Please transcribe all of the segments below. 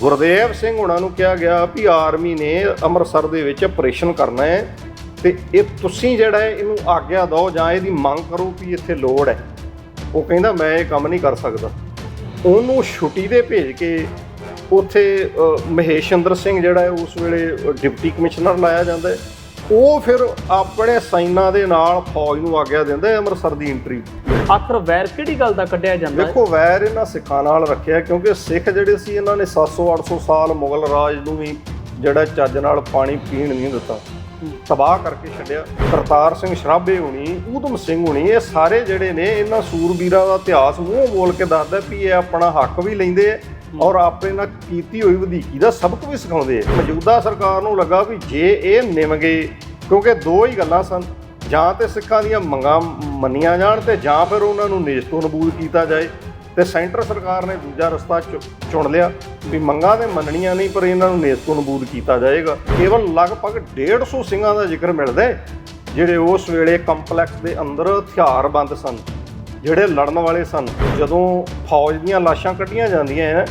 ਗੁਰਦੇਵ ਸਿੰਘ ਉਹਨਾਂ ਨੂੰ ਕਿਹਾ ਗਿਆ ਵੀ ਆਰਮੀ ਨੇ ਅੰਮ੍ਰਿਤਸਰ ਦੇ ਵਿੱਚ ਆਪਰੇਸ਼ਨ ਕਰਨਾ ਹੈ ਤੇ ਇਹ ਤੁਸੀਂ ਜਿਹੜਾ ਹੈ ਇਹਨੂੰ ਆਗਿਆ ਦਿਓ ਜਾਂ ਇਹਦੀ ਮੰਗ ਕਰੋ ਵੀ ਇੱਥੇ ਲੋੜ ਹੈ। ਉਹ ਕਹਿੰਦਾ ਮੈਂ ਇਹ ਕੰਮ ਨਹੀਂ ਕਰ ਸਕਦਾ। ਉਹਨੂੰ ਛੁੱਟੀ ਦੇ ਭੇਜ ਕੇ ਉੱਥੇ ਅ, ਮਹੇਸ਼ਿੰਦਰ ਸਿੰਘ ਜਿਹੜਾ ਹੈ ਉਸ ਵੇਲੇ ਡਿਪਟੀ ਕਮਿਸ਼ਨਰ ਲਾਇਆ ਜਾਂਦਾ ਹੈ। ਉਹ ਫਿਰ ਆਪਣੇ ਸੈਨਾ ਦੇ ਨਾਲ ਫੌਜ ਨੂੰ ਆਗਿਆ ਦਿੰਦਾ ਹੈ ਅੰਮ੍ਰਿਤਸਰ ਦੀ ਐਂਟਰੀ ਆਖਰ ਵੈਰ ਕਿਹੜੀ ਗੱਲ ਦਾ ਕੱਢਿਆ ਜਾਂਦਾ ਹੈ? ਦੇਖੋ ਵੈਰ ਇਹਨਾਂ ਸਿੱਖਾਂ ਨਾਲ ਰੱਖਿਆ ਕਿਉਂਕਿ ਸਿੱਖ ਜਿਹੜੇ ਸੀ ਇਹਨਾਂ ਨੇ 700 800 ਸਾਲ ਮੁਗਲ ਰਾਜ ਨੂੰ ਵੀ ਜਿਹੜਾ ਚੱਜ ਨਾਲ ਪਾਣੀ ਪੀਣ ਨਹੀਂ ਦਿੱਤਾ। ਤਬਾਹ ਕਰਕੇ ਛੱਡਿਆ। ਕਰਤਾਰ ਸਿੰਘ ਸ਼ਰਾਬੇ ਹੁਣੀ ਊਧਮ ਸਿੰਘ ਹੁਣੀ ਇਹ ਸਾਰੇ ਜਿਹੜੇ ਨੇ ਇਹਨਾਂ ਸੂਰਬੀਰਾਂ ਦਾ ਇਤਿਹਾਸ ਮੂੰਹ ਬੋਲ ਕੇ ਦੱਸਦਾ ਵੀ ਇਹ ਆਪਣਾ ਹੱਕ ਵੀ ਲੈਂਦੇ ਆ ਔਰ ਆਪਣੇ ਨਾਲ ਕੀਤੀ ਹੋਈ ਵਧੀਕੀ ਦਾ ਸਬਕ ਵੀ ਸਿਖਾਉਂਦੇ ਆ। ਮੌਜੂਦਾ ਸਰਕਾਰ ਨੂੰ ਲੱਗਾ ਵੀ ਜੇ ਇਹ ਨਿਮਗੇ, ਕਿਉਂਕਿ ਦੋ ਹੀ ਗੱਲਾਂ ਸਨ। ਜਾਂ ਤੇ ਸਿੱਖਾਂ ਦੀਆਂ ਮੰਗਾਂ ਮੰਨੀਆਂ ਜਾਣ ਤੇ ਜਾਂ ਫਿਰ ਉਹਨਾਂ ਨੂੰ ਨੇਸ ਤੋਂ ਨਬੂਦ ਕੀਤਾ ਜਾਏ ਤੇ ਸੈਂਟਰ ਸਰਕਾਰ ਨੇ ਦੂਜਾ ਰਸਤਾ ਚੁ- ਚੁਣ ਲਿਆ ਵੀ ਮੰਗਾਂ ਤੇ ਮੰਨਣੀਆਂ ਨਹੀਂ, ਪਰ ਇਹਨਾਂ ਨੂੰ ਨੇਸ ਤੋਂ ਨਬੂਦ ਕੀਤਾ ਜਾਏਗਾ। ਕੇਵਲ ਲਗਭਗ 150 ਸਿੰਘਾਂ ਦਾ ਜ਼ਿਕਰ ਮਿਲਦਾ ਜਿਹੜੇ ਉਸ ਵੇਲੇ ਕੰਪਲੈਕਸ ਦੇ ਅੰਦਰ ਹਥਿਆਰਬੰਦ ਸਨ। ਜਿਹੜੇ ਲੜਨ ਵਾਲੇ ਸਨ, ਜਦੋਂ ਫੌਜ ਦੀਆਂ ਲਾਸ਼ਾਂ ਕੱਢੀਆਂ ਜਾਂਦੀਆਂ ਹੈ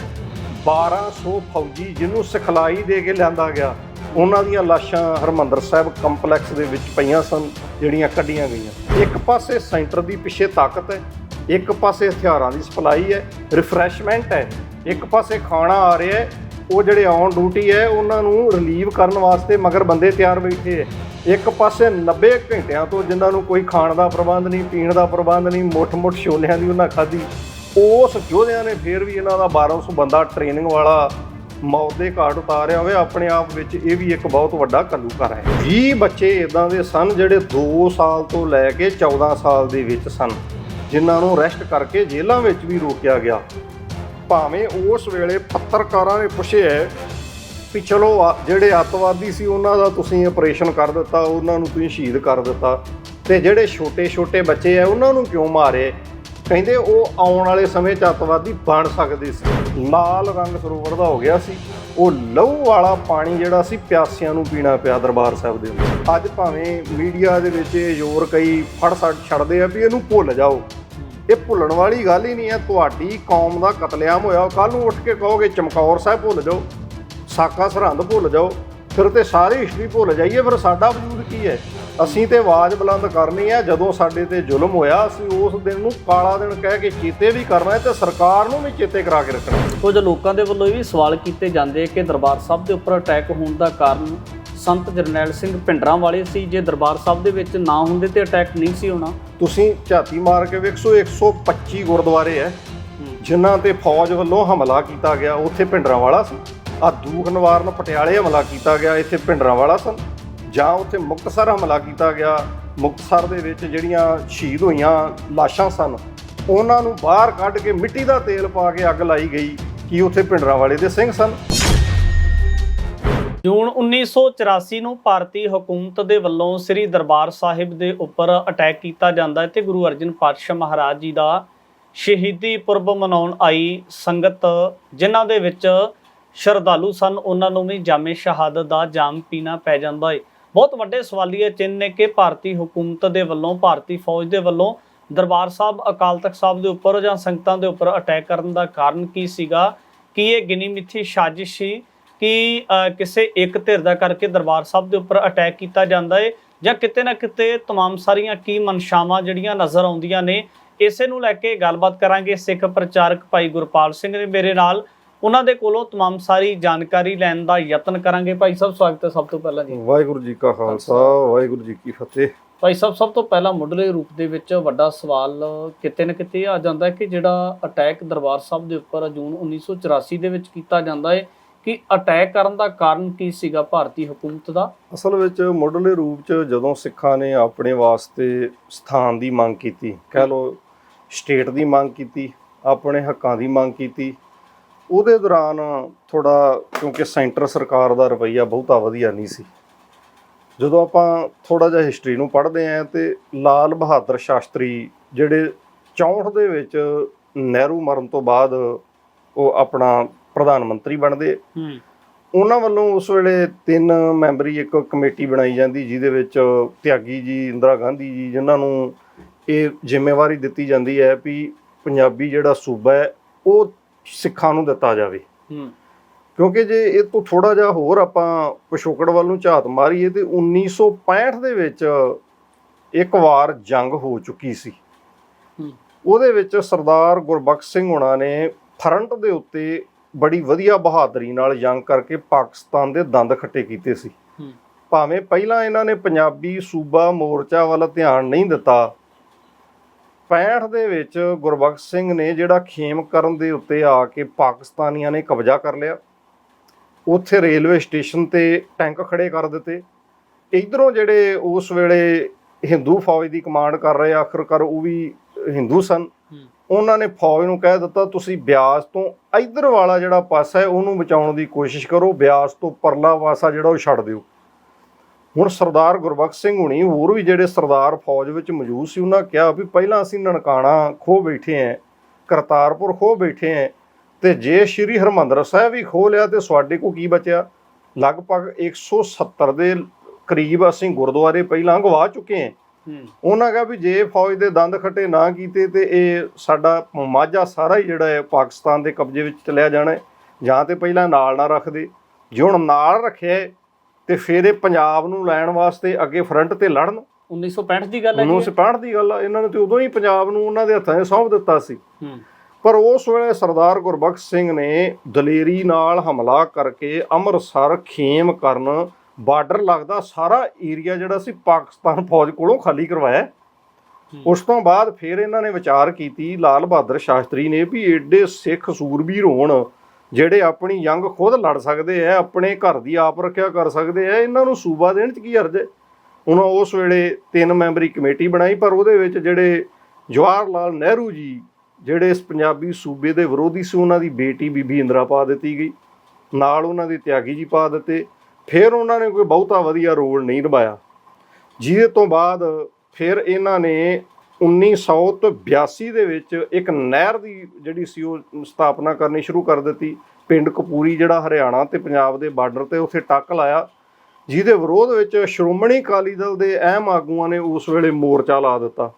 1200 ਫੌਜੀ ਜਿਹਨੂੰ ਸਿਖਲਾਈ ਦੇ ਕੇ ਲਿਆਂਦਾ ਗਿਆ, ਉਹਨਾਂ ਦੀਆਂ ਲਾਸ਼ਾਂ ਹਰਮੰਦਰ ਸਾਹਿਬ ਕੰਪਲੈਕਸ ਦੇ ਵਿੱਚ ਪਈਆਂ ਸਨ, ਜਿਹੜੀਆਂ ਕੱਢੀਆਂ ਗਈਆਂ। ਇੱਕ ਪਾਸੇ ਸੈਂਟਰ ਦੀ ਪਿੱਛੇ ਤਾਕਤ ਹੈ ਇੱਕ ਪਾਸੇ ਹਥਿਆਰਾਂ ਦੀ ਸਪਲਾਈ ਹੈ ਰਿਫਰੈਸ਼ਮੈਂਟ ਹੈ ਇੱਕ ਪਾਸੇ ਖਾਣਾ ਆ ਰਿਹਾ ਹੈ ਉਹ ਜਿਹੜੇ ਔਨ ਡਿਊਟੀ ਹੈ ਉਹਨਾਂ ਨੂੰ ਰਿਲੀਵ ਕਰਨ ਵਾਸਤੇ ਮਗਰ ਬੰਦੇ ਤਿਆਰ ਬੈਠੇ ਹੈ ਇੱਕ ਪਾਸੇ 90 ਘੰਟਿਆਂ ਤੋਂ ਜਿਨ੍ਹਾਂ ਨੂੰ ਕੋਈ ਖਾਣ ਦਾ ਪ੍ਰਬੰਧ ਨਹੀਂ, ਪੀਣ ਦਾ ਪ੍ਰਬੰਧ ਨਹੀਂ, ਮੁੱਠ-ਮੁੱਠ ਛੋਲਿਆਂ ਦੀ ਉਹਨਾਂ ਖਾਧੀ, ਉਸ ਯੋਧਿਆਂ ਨੇ ਫੇਰ ਵੀ ਇਹਨਾਂ ਦਾ 1200 ਬੰਦਾ ਟ੍ਰੇਨਿੰਗ ਵਾਲਾ ਮੌਤ ਦੇ ਘਾਟ ਉਤਾਰਿਆ ਹੋਵੇ ਆਪਣੇ ਆਪ ਵਿੱਚ ਇਹ ਵੀ ਇੱਕ ਬਹੁਤ ਵੱਡਾ ਘੱਲੂਘਾਰਾ ਹੈ। 20 ਬੱਚੇ ਇਦਾਂ ਦੇ ਸਨ ਜਿਹੜੇ 2 ਸਾਲ ਤੋਂ ਲੈ ਕੇ 14 ਸਾਲ ਦੇ ਵਿੱਚ ਸਨ, ਜਿਨ੍ਹਾਂ ਨੂੰ ਅਰੈਸਟ ਕਰਕੇ ਜੇਲ੍ਹਾਂ ਵਿੱਚ ਵੀ ਰੋਕਿਆ ਗਿਆ। ਭਾਵੇਂ ਉਸ ਵੇਲੇ ਪੱਤਰਕਾਰਾਂ ਨੇ ਪੁੱਛਿਆ ਵੀ ਚਲੋ, ਆ- ਜਿਹੜੇ ਅੱਤਵਾਦੀ ਸੀ, ਉਹਨਾਂ ਦਾ ਤੁਸੀਂ ਆਪਰੇਸ਼ਨ ਕਰ ਦਿੱਤਾ, ਉਹਨਾਂ ਨੂੰ ਤੁਸੀਂ ਸ਼ਹੀਦ ਕਰ ਦਿੱਤਾ। ਤੇ ਜਿਹੜੇ ਛੋਟੇ-ਛੋਟੇ ਬੱਚੇ ਆ, ਉਹਨਾਂ ਨੂੰ ਕਿਉਂ ਮਾਰੇ? ਕਹਿੰਦੇ ਉਹ ਆਉਣ ਵਾਲੇ ਸਮੇਂ 'ਚ ਅੱਤਵਾਦੀ ਬਣ ਸਕਦੇ ਸੀ। ਲਾਲ ਰੰਗ ਸਰੋਵਰ ਦਾ ਹੋ ਗਿਆ ਸੀ। ਉਹ ਲਹੂ ਵਾਲਾ ਪਾਣੀ ਜਿਹੜਾ ਸੀ, ਪਿਆਸਿਆਂ ਨੂੰ ਪੀਣਾ ਪਿਆ ਦਰਬਾਰ ਸਾਹਿਬ ਦੇ ਅੰਦਰ। ਅੱਜ ਭਾਵੇਂ ਮੀਡੀਆ ਦੇ ਵਿੱਚ ਇਹ ਜ਼ੋਰ ਕਈ ਫੜ ਸੜ, ਛੱਡਦੇ ਆ ਵੀ ਇਹਨੂੰ ਭੁੱਲ ਜਾਓ। ਇਹ ਭੁੱਲਣ ਵਾਲੀ ਗੱਲ ਹੀ ਨਹੀਂ ਹੈ ਤੁਹਾਡੀ ਕੌਮ ਦਾ ਕਤਲੇਆਮ ਹੋਇਆ। ਕੱਲ ਨੂੰ ਉੱਠ ਕੇ ਕਹੋਗੇ, ਚਮਕੌਰ ਸਾਹਿਬ ਭੁੱਲ ਜਾਓ। ਸਾਕਾ ਸਰਹੰਦ ਭੁੱਲ ਜਾਓ ਫਿਰ ਤੇ ਸਾਰੀ ਹਿਸਟਰੀ ਭੁੱਲ ਜਾਈਏ ਫਿਰ ਸਾਡਾ ਵਜੂਦ ਕੀ ਹੈ? ਅਸੀਂ ਤੇ ਆਵਾਜ਼ ਬੁਲੰਦ ਕਰਨੀ ਹੈ ਜਦੋਂ ਸਾਡੇ ਤੇ ਜ਼ੁਲਮ ਹੋਇਆ ਅਸੀਂ ਉਸ ਦਿਨ ਨੂੰ ਕਾਲਾ ਦਿਨ ਕਹਿ ਕੇ ਚੇਤੇ ਵੀ ਕਰਨਾ ਹੈ ਤੇ ਸਰਕਾਰ ਨੂੰ ਵੀ ਚੇਤੇ ਕਰਾ ਕੇ ਰੱਖਣਾ। ਕੁਝ ਲੋਕਾਂ ਦੇ ਵੱਲੋਂ ਇਹ ਵੀ ਸਵਾਲ ਕੀਤੇ ਜਾਂਦੇ ਕਿ ਦਰਬਾਰ ਸਾਹਿਬ ਦੇ ਉੱਪਰ ਅਟੈਕ ਹੋਣ ਦਾ ਕਾਰਨ ਸੰਤ ਜਰਨੈਲ ਸਿੰਘ ਭਿੰਡਰਾਂ ਵਾਲੇ ਸੀ ਜੇ ਦਰਬਾਰ ਸਾਹਿਬ ਦੇ ਵਿੱਚ ਨਾ ਹੁੰਦੇ ਤੇ ਅਟੈਕ ਨਹੀਂ ਸੀ ਹੋਣਾ? ਤੁਸੀਂ ਝਾਤੀ ਮਾਰ ਕੇ ਵੇਖੋ 125 ਗੁਰਦੁਆਰੇ ਹੈ। ਜਿਨ੍ਹਾਂ ਤੇ ਫੌਜ ਵੱਲੋਂ ਹਮਲਾ ਕੀਤਾ ਗਿਆ ਉੱਥੇ ਭਿੰਡਰਾਂ ਵਾਲਾ ਸੀ। ਆ ਦੂਖ ਨਿਵਾਰਨ ਪਟਿਆਲੇ ਹਮਲਾ ਕੀਤਾ ਗਿਆ ਇੱਥੇ ਭਿੰਡਰਾਂ ਵਾਲਾ ਸਨ ਜਾਂ ਉੱਥੇ ਮੁਕਤਸਰ ਹਮਲਾ ਕੀਤਾ ਗਿਆ। ਮੁਕਤਸਰ ਦੇ ਵਿੱਚ ਜਿਹੜੀਆਂ ਸ਼ਹੀਦ ਹੋਈਆਂ ਲਾਸ਼ਾਂ ਸਨ, ਉਹਨਾਂ ਨੂੰ ਬਾਹਰ ਕੱਢ ਕੇ ਮਿੱਟੀ ਦਾ ਤੇਲ ਪਾ ਕੇ ਅੱਗ ਲਾਈ ਗਈ। ਕਿ ਉੱਥੇ ਭਿੰਡਰਾਂ ਵਾਲੇ ਦੇ ਸਿੰਘ ਸਨ? ਜੂਨ 1984 ਨੂੰ ਭਾਰਤੀ ਹਕੂਮਤ ਦੇ ਵੱਲੋਂ ਸ੍ਰੀ ਦਰਬਾਰ ਸਾਹਿਬ ਦੇ ਉੱਪਰ ਅਟੈਕ ਕੀਤਾ ਜਾਂਦਾ। ਹੈ ਤੇ ਗੁਰੂ ਅਰਜਨ ਪਾਤਸ਼ਾਹ ਮਹਾਰਾਜ ਜੀ ਦਾ ਸ਼ਹੀਦੀ ਪੁਰਬ ਮਨਾਉਣ ਆਈ ਸੰਗਤ, ਜਿਨ੍ਹਾਂ ਦੇ ਵਿੱਚ ਸ਼ਰਧਾਲੂ ਸਨ ਉਹਨਾਂ ਨੂੰ ਵੀ ਜਾਮੇ ਸ਼ਹਾਦਤ ਦਾ ਜਾਮ ਪੀਣਾ ਪੈ ਜਾਂਦਾ ਹੈ ਬਹੁਤ ਵੱਡੇ ਸਵਾਲੀਏ ਚਿੰਨ੍ਹ ਨੇ ਕਿ ਭਾਰਤੀ ਹਕੂਮਤ ਦੇ ਵੱਲੋਂ ਭਾਰਤੀ ਫੌਜ ਦੇ ਵੱਲੋਂ ਦਰਬਾਰ ਸਾਹਿਬ ਅਕਾਲ ਤਖਤ ਸਾਹਿਬ ਦੇ ਉੱਪਰ ਜਾਂ ਸੰਗਤਾਂ ਦੇ ਉੱਪਰ ਅਟੈਕ ਕਰਨ ਦਾ ਕਾਰਨ ਕੀ ਸੀਗਾ ਕੀ ਇਹ ਗਿਣੀ ਮਿੱਥੀ ਸਾਜ਼ਿਸ਼ ਸੀ ਕਿ ਅ, ਕਿਸੇ ਇੱਕ ਧਿਰ ਦਾ ਕਰਕੇ ਦਰਬਾਰ ਸਾਹਿਬ ਦੇ ਉੱਪਰ ਅਟੈਕ ਕੀਤਾ ਜਾਂਦਾ ਹੈ ਜਾਂ ਕਿਤੇ ਨਾ ਕਿਤੇ तमाम ਸਾਰੀਆਂ ਕੀ ਮਨਸ਼ਾਵਾਂ ਜਿਹੜੀਆਂ ਨਜ਼ਰ ਆਉਂਦੀਆਂ ਨੇ ਇਸੇ ਨੂੰ ਲੈ ਕੇ ਗੱਲਬਾਤ ਕਰਾਂਗੇ ਸਿੱਖ ਪ੍ਰਚਾਰਕ ਭਾਈ ਗੁਰਪਾਲ ਸਿੰਘ ਨੇ ਮੇਰੇ ਨਾਲ ਉਹਨਾਂ ਦੇ ਕੋਲੋਂ तमाम ਸਾਰੀ ਜਾਣਕਾਰੀ ਲੈਣ ਦਾ ਯਤਨ ਕਰਾਂਗੇ ਭਾਈ ਸਾਹਿਬ ਸਵਾਗਤ ਹੈ ਸਭ ਤੋਂ ਪਹਿਲਾਂ ਜੀ ਵਾਹਿਗੁਰੂ ਜੀ ਕਾ ਖਾਲਸਾ ਵਾਹਿਗੁਰੂ ਜੀ ਕੀ ਫਤਿਹ ਭਾਈ ਸਾਹਿਬ ਸਭ ਤੋਂ ਪਹਿਲਾਂ ਮੁੱਢਲੇ ਰੂਪ ਦੇ ਵਿੱਚ ਵੱਡਾ ਸਵਾਲ ਕਿਤੇ ਨਾ ਕਿਤੇ ਇਹ ਆ ਜਾਂਦਾ ਹੈ ਕਿ ਜਿਹੜਾ ਅਟੈਕ ਦਰਬਾਰ ਸਾਹਿਬ ਦੇ ਉੱਪਰ ਜੂਨ 1984 ਦੇ ਵਿੱਚ ਕੀਤਾ ਜਾਂਦਾ ਹੈ ਕਿ ਅਟੈਕ ਕਰਨ ਦਾ ਕਾਰਨ ਕੀ ਸੀਗਾ ਭਾਰਤੀ ਹਕੂਮਤ ਦਾ ਅਸਲ ਵਿੱਚ ਮੁੱਢਲੇ ਰੂਪ 'ਚ ਜਦੋਂ ਸਿੱਖਾਂ ਨੇ ਆਪਣੇ ਵਾਸਤੇ ਸਥਾਨ ਦੀ ਮੰਗ ਕੀਤੀ ਕਹਿ ਲਓ ਸਟੇਟ ਦੀ ਮੰਗ ਕੀਤੀ ਆਪਣੇ ਹੱਕਾਂ ਦੀ ਮੰਗ ਕੀਤੀ ਉਹਦੇ ਦੌਰਾਨ ਥੋੜਾ ਕਿਉਂਕਿ ਸੈਂਟਰ ਸਰਕਾਰ ਦਾ ਰਵੱਈਆ ਬਹੁਤਾ ਵਧੀਆ ਨਹੀਂ ਸੀ। ਜਦੋਂ ਆਪਾਂ ਥੋੜਾ ਜਿਹਾ ਹਿਸਟਰੀ ਨੂੰ ਪੜ੍ਹਦੇ ਆਂ ਤੇ ਲਾਲ ਬਹਾਦਰ ਸ਼ਾਸਤਰੀ ਜਿਹੜੇ 64 ਦੇ ਵਿੱਚ ਨਹਿਰੂ ਮਰਨ ਤੋਂ ਬਾਅਦ ਉਹ ਆਪਣਾ ਪ੍ਰਧਾਨ ਮੰਤਰੀ ਬਣਦੇ। ਹੂੰ। ਉਹਨਾਂ ਵੱਲੋਂ ਉਸ ਵੇਲੇ ਤਿੰਨ ਮੈਂਬਰੀ ਇੱਕ ਕਮੇਟੀ ਬਣਾਈ ਜਾਂਦੀ ਜਿਹਦੇ ਵਿੱਚ ਤਿਆਗੀ ਜੀ ਇੰਦਰਾ ਗਾਂਧੀ ਜੀ ਜਿਨ੍ਹਾਂ ਨੂੰ ਇਹ ਜ਼ਿੰਮੇਵਾਰੀ ਦਿੱਤੀ ਜਾਂਦੀ ਹੈ ਵੀ ਪੰਜਾਬੀ ਜਿਹੜਾ ਸੂਬਾ ਹੈ ਉਹ ਸਿੱਖਾਂ ਨੂੰ ਦਿੱਤਾ ਜਾਵੇ ਹੂੰ ਕਿਉਂਕਿ ਜੇ ਇਹ ਤੋਂ ਥੋੜਾ ਜਿਹਾ ਹੋਰ ਆਪਾਂ ਪਿਛੋਕੜ ਵੱਲ ਨੂੰ ਝਾਤ ਮਾਰੀਏ ਤੇ 1965 ਦੇ ਵਿੱਚ ਇੱਕ ਵਾਰ ਜੰਗ ਹੋ ਚੁੱਕੀ ਸੀ ਹੂੰ। ਉਹਦੇ ਵਿੱਚ ਸਰਦਾਰ ਗੁਰਬਖਸ਼ ਸਿੰਘ ਹੁਣਾਂ ਨੇ ਫਰੰਟ ਦੇ ਉੱਤੇ ਬੜੀ ਵਧੀਆ ਬਹਾਦਰੀ ਨਾਲ ਜੰਗ ਕਰਕੇ ਪਾਕਿਸਤਾਨ ਦੇ ਦੰਦ ਖੱਟੇ ਕੀਤੇ ਸੀ ਹੂੰ। ਭਾਵੇਂ ਪਹਿਲਾਂ ਇਹਨਾਂ ਨੇ ਪੰਜਾਬੀ ਸੂਬਾ ਮੋਰਚਾ ਵੱਲ ਧਿਆਨ ਨਹੀਂ ਦਿੱਤਾ 65 ਦੇ ਵਿੱਚ ਗੁਰਬਖਸ਼ ਸਿੰਘ ਨੇ ਜਿਹੜਾ ਖੇਮ ਕਰਨ ਦੇ ਉੱਤੇ ਆ ਕੇ ਪਾਕਿਸਤਾਨੀਆਂ ਨੇ ਕਬਜ਼ਾ ਕਰ ਲਿਆ। ਉੱਥੇ ਰੇਲਵੇ ਸਟੇਸ਼ਨ ਤੇ ਟੈਂਕ ਖੜੇ ਕਰ ਦਿੱਤੇ। ਇਧਰੋਂ ਜਿਹੜੇ ਉਸ ਵੇਲੇ ਹਿੰਦੂ ਫੌਜ ਦੀ ਕਮਾਂਡ ਕਰ ਰਹੇ ਆਖਰਕਾਰ ਉਹ ਵੀ ਹਿੰਦੂ ਸਨ। ਉਹਨਾਂ ਨੇ ਫੌਜ ਨੂੰ ਕਹਿ ਦਿੱਤਾ ਤੁਸੀਂ ਬਿਆਸ ਤੋਂ ਇਧਰ ਵਾਲਾ ਜਿਹੜਾ ਪਾਸਾ ਹੈ ਉਹਨੂੰ ਬਚਾਉਣ ਦੀ ਕੋਸ਼ਿਸ਼ ਕਰੋ। ਬਿਆਸ ਤੋਂ ਪਰਲਾ ਪਾਸਾ ਜਿਹੜਾ ਉਹ ਛੱਡ ਦਿਓ। ਹੁਣ ਸਰਦਾਰ ਗੁਰਬਖਸ਼ ਸਿੰਘ ਹੁਣੀ ਹੋਰ ਵੀ ਜਿਹੜੇ ਸਰਦਾਰ ਫੌਜ ਵਿੱਚ ਮੌਜੂਦ ਸੀ ਉਹਨਾਂ ਕਿਹਾ ਵੀ ਪਹਿਲਾਂ ਅਸੀਂ ਨਨਕਾਣਾ ਖੋ ਬੈਠੇ ਆਂ ਕਰਤਾਰਪੁਰ ਖੋ ਬੈਠੇ ਆਂ ਤੇ ਜੇ ਸ਼੍ਰੀ ਹਰਮੰਦਰ ਸਾਹਿਬ ਵੀ ਖੋ ਲਿਆ ਤੇ ਸਾਡੇ ਕੋ ਕੀ ਬਚਿਆ? ਲਗਭਗ 170 ਦੇ ਕਰੀਬ ਅਸੀਂ ਗੁਰਦੁਆਰੇ ਪਹਿਲਾਂ ਗਵਾ ਚੁੱਕੇ ਆਂ। ਉਹਨਾਂ ਕਿਹਾ ਵੀ ਜੇ ਫੌਜ ਦੇ ਦੰਦ ਖੱਟੇ ਨਾ ਕੀਤੇ ਤੇ ਇਹ ਸਾਡਾ ਮਾਝਾ ਸਾਰਾ ਹੀ ਜਿਹੜਾ ਹੈ ਪਾਕਿਸਤਾਨ ਦੇ ਕਬਜ਼ੇ ਵਿੱਚ ਚਲਿਆ ਜਾਣਾ। ਜਾਂ ਤੇ ਪਹਿਲਾਂ ਨਾਲ ਨਾ ਰੱਖਦੇ ਜੇ ਹੁਣ ਨਾਲ ਰੱਖਿਆ ਤੇ ਫਿਰ ਇਹ ਪੰਜਾਬ ਨੂੰ ਲੈਣ ਵਾਸਤੇ ਅੱਗੇ ਫਰੰਟ ਤੇ ਲੜਨ? 1965 ਦੀ ਗੱਲ ਹੈ ਜੀ ਇਹ? 1965 ਦੀ ਗੱਲ ਇਹਨਾਂ ਨੇ ਤੇ ਉਦੋਂ ਹੀ ਪੰਜਾਬ ਨੂੰ ਉਹਨਾਂ ਦੇ ਹੱਥਾਂ 'ਚ ਸੌਂਪ ਦਿੱਤਾ ਸੀ। ਪਰ ਉਸ ਵੇਲੇ ਸਰਦਾਰ ਗੁਰਬਖਸ਼ ਸਿੰਘ ਨੇ ਦਲੇਰੀ ਨਾਲ ਹਮਲਾ ਕਰਕੇ ਅੰਮ੍ਰਿਤਸਰ ਖੇਮ ਕਰਨ ਬਾਰਡਰ ਲੱਗਦਾ ਸਾਰਾ ਏਰੀਆ ਜਿਹੜਾ ਸੀ ਪਾਕਿਸਤਾਨ ਫੌਜ ਕੋਲੋਂ ਖਾਲੀ ਕਰਵਾਇਆ। ਉਸ ਤੋਂ ਬਾਅਦ ਫਿਰ ਇਹਨਾਂ ਨੇ ਵਿਚਾਰ ਕੀਤੀ ਲਾਲ ਬਹਾਦਰ ਸ਼ਾਸਤਰੀ ਨੇ ਵੀ ਏਡੇ ਸਿੱਖ ਸੂਰਬੀਰ ਹੋਣ ਜਿਹੜੇ ਆਪਣੀ ਜੰਗ ਖੁਦ ਲੜ ਸਕਦੇ ਆ, ਆਪਣੇ ਘਰ ਦੀ ਆਪ ਰੱਖਿਆ ਕਰ ਸਕਦੇ ਆ, ਇਹਨਾਂ ਨੂੰ ਸੂਬਾ ਦੇਣ ਚ ਕੀ ਅਰਜ਼ ਹੈ? ਉਹਨਾਂ ਉਸ ਵੇਲੇ ਤਿੰਨ ਮੈਂਬਰੀ ਕਮੇਟੀ ਬਣਾਈ, ਪਰ ਉਹਦੇ ਵਿੱਚ ਜਿਹੜੇ ਜਵਾਹਰ ਲਾਲ ਨਹਿਰੂ ਜੀ, ਜਿਹੜੇ ਇਸ ਪੰਜਾਬੀ ਸੂਬੇ ਦੇ ਵਿਰੋਧੀ ਸੀ, ਉਹਨਾਂ ਦੀ ਬੇਟੀ ਬੀਬੀ ਇੰਦਰਾ ਪਾ ਦਿੱਤੀ ਗਈ। ਨਾਲ ਉਹਨਾਂ ਦੇ ਤਿਆਗੀ ਜੀ ਪਾ ਦਿੱਤੇ। ਫਿਰ ਉਹਨਾਂ ਨੇ ਕੋਈ ਬਹੁਤਾ ਵਧੀਆ ਰੋਲ ਨਹੀਂ ਨਿਭਾਇਆ। ਜਿਹਦੇ ਤੋਂ ਬਾਅਦ ਫਿਰ ਇਹਨਾਂ ਨੇ 1982 ਦੇ ਵਿੱਚ ਇੱਕ ਨਹਿਰ ਦੀ ਜਿਹੜੀ ਸੀ ਉਹ ਸਥਾਪਨਾ ਕਰਨੀ ਸ਼ੁਰੂ ਕਰ ਦਿੱਤੀ। ਪਿੰਡ ਕਪੂਰੀ ਜਿਹੜਾ ਹਰਿਆਣਾ ਤੇ ਪੰਜਾਬ ਦੇ ਬਾਰਡਰ ਤੇ ਉੱਥੇ ਟੱਕ ਲਾਇਆ। ਜਿਹਦੇ ਵਿਰੋਧ ਵਿੱਚ ਸ਼੍ਰੋਮਣੀ ਅਕਾਲੀ ਦਲ ਦੇ ਅਹਿਮ ਆਗੂਆਂ ਨੇ ਉਸ ਵੇਲੇ ਮੋਰਚਾ ਲਾ ਦਿੱਤਾ।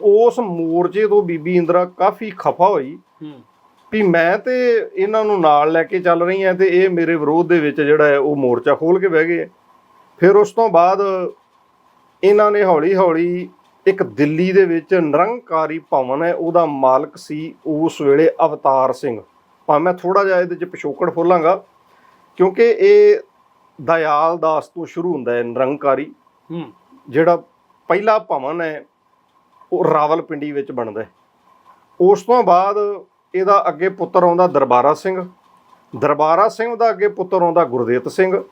ਉਸ ਮੋਰਚੇ ਤੋਂ ਬੀਬੀ ਇੰਦਰਾ ਕਾਫੀ ਖਫਾ ਹੋਈ ਵੀ ਮੈਂ ਤੇ ਇਹਨਾਂ ਨੂੰ ਨਾਲ ਲੈ ਕੇ ਚੱਲ ਰਹੀ ਹਾਂ ਤੇ ਇਹ ਮੇਰੇ ਵਿਰੋਧ ਦੇ ਵਿੱਚ ਜਿਹੜਾ ਹੈ ਉਹ ਮੋਰਚਾ ਖੋਲ ਕੇ ਬਹਿ ਗਏ। ਫਿਰ ਉਸ ਤੋਂ ਬਾਅਦ ਇਹਨਾਂ ਨੇ ਹੌਲੀ ਹੌਲੀ ਇੱਕ ਦਿੱਲੀ ਦੇ ਵਿੱਚ ਨਿਰੰਕਾਰੀ ਭਵਨ ਹੈ ਉਹਦਾ ਮਾਲਕ ਸੀ ਉਸ ਵੇਲੇ ਅਵਤਾਰ ਸਿੰਘ। ਭਾਵੇਂ ਮੈਂ ਥੋੜਾ ਜਿਹਾ ਇਹਦੇ ਚ ਪਿਛੋਕੜ ਖੋਲਾਂਗਾ ਕਿਉਂਕਿ ਇਹ ਦਇਆਲ ਦਾਸ ਤੋਂ ਸ਼ੁਰੂ ਹੁੰਦਾ ਹੈ ਨਿਰੰਕਾਰੀ। ਹੂੰ। ਜਿਹੜਾ ਪਹਿਲਾ ਭਵਨ ਹੈ ਉਹ ਰਾਵਲਪਿੰਡੀ ਵਿੱਚ ਬਣਦਾ ਹੈ। ਉਸ ਤੋਂ ਬਾਅਦ ਇਹਦਾ ਅੱਗੇ ਪੁੱਤਰ ਆਉਂਦਾ ਦਰਬਾਰਾ ਸਿੰਘ। ਦਰਬਾਰਾ ਸਿੰਘ ਦਾ ਅੱਗੇ ਪੁੱਤਰ ਆਉਂਦਾ ਗੁਰਦੇਵ ਸਿੰਘ।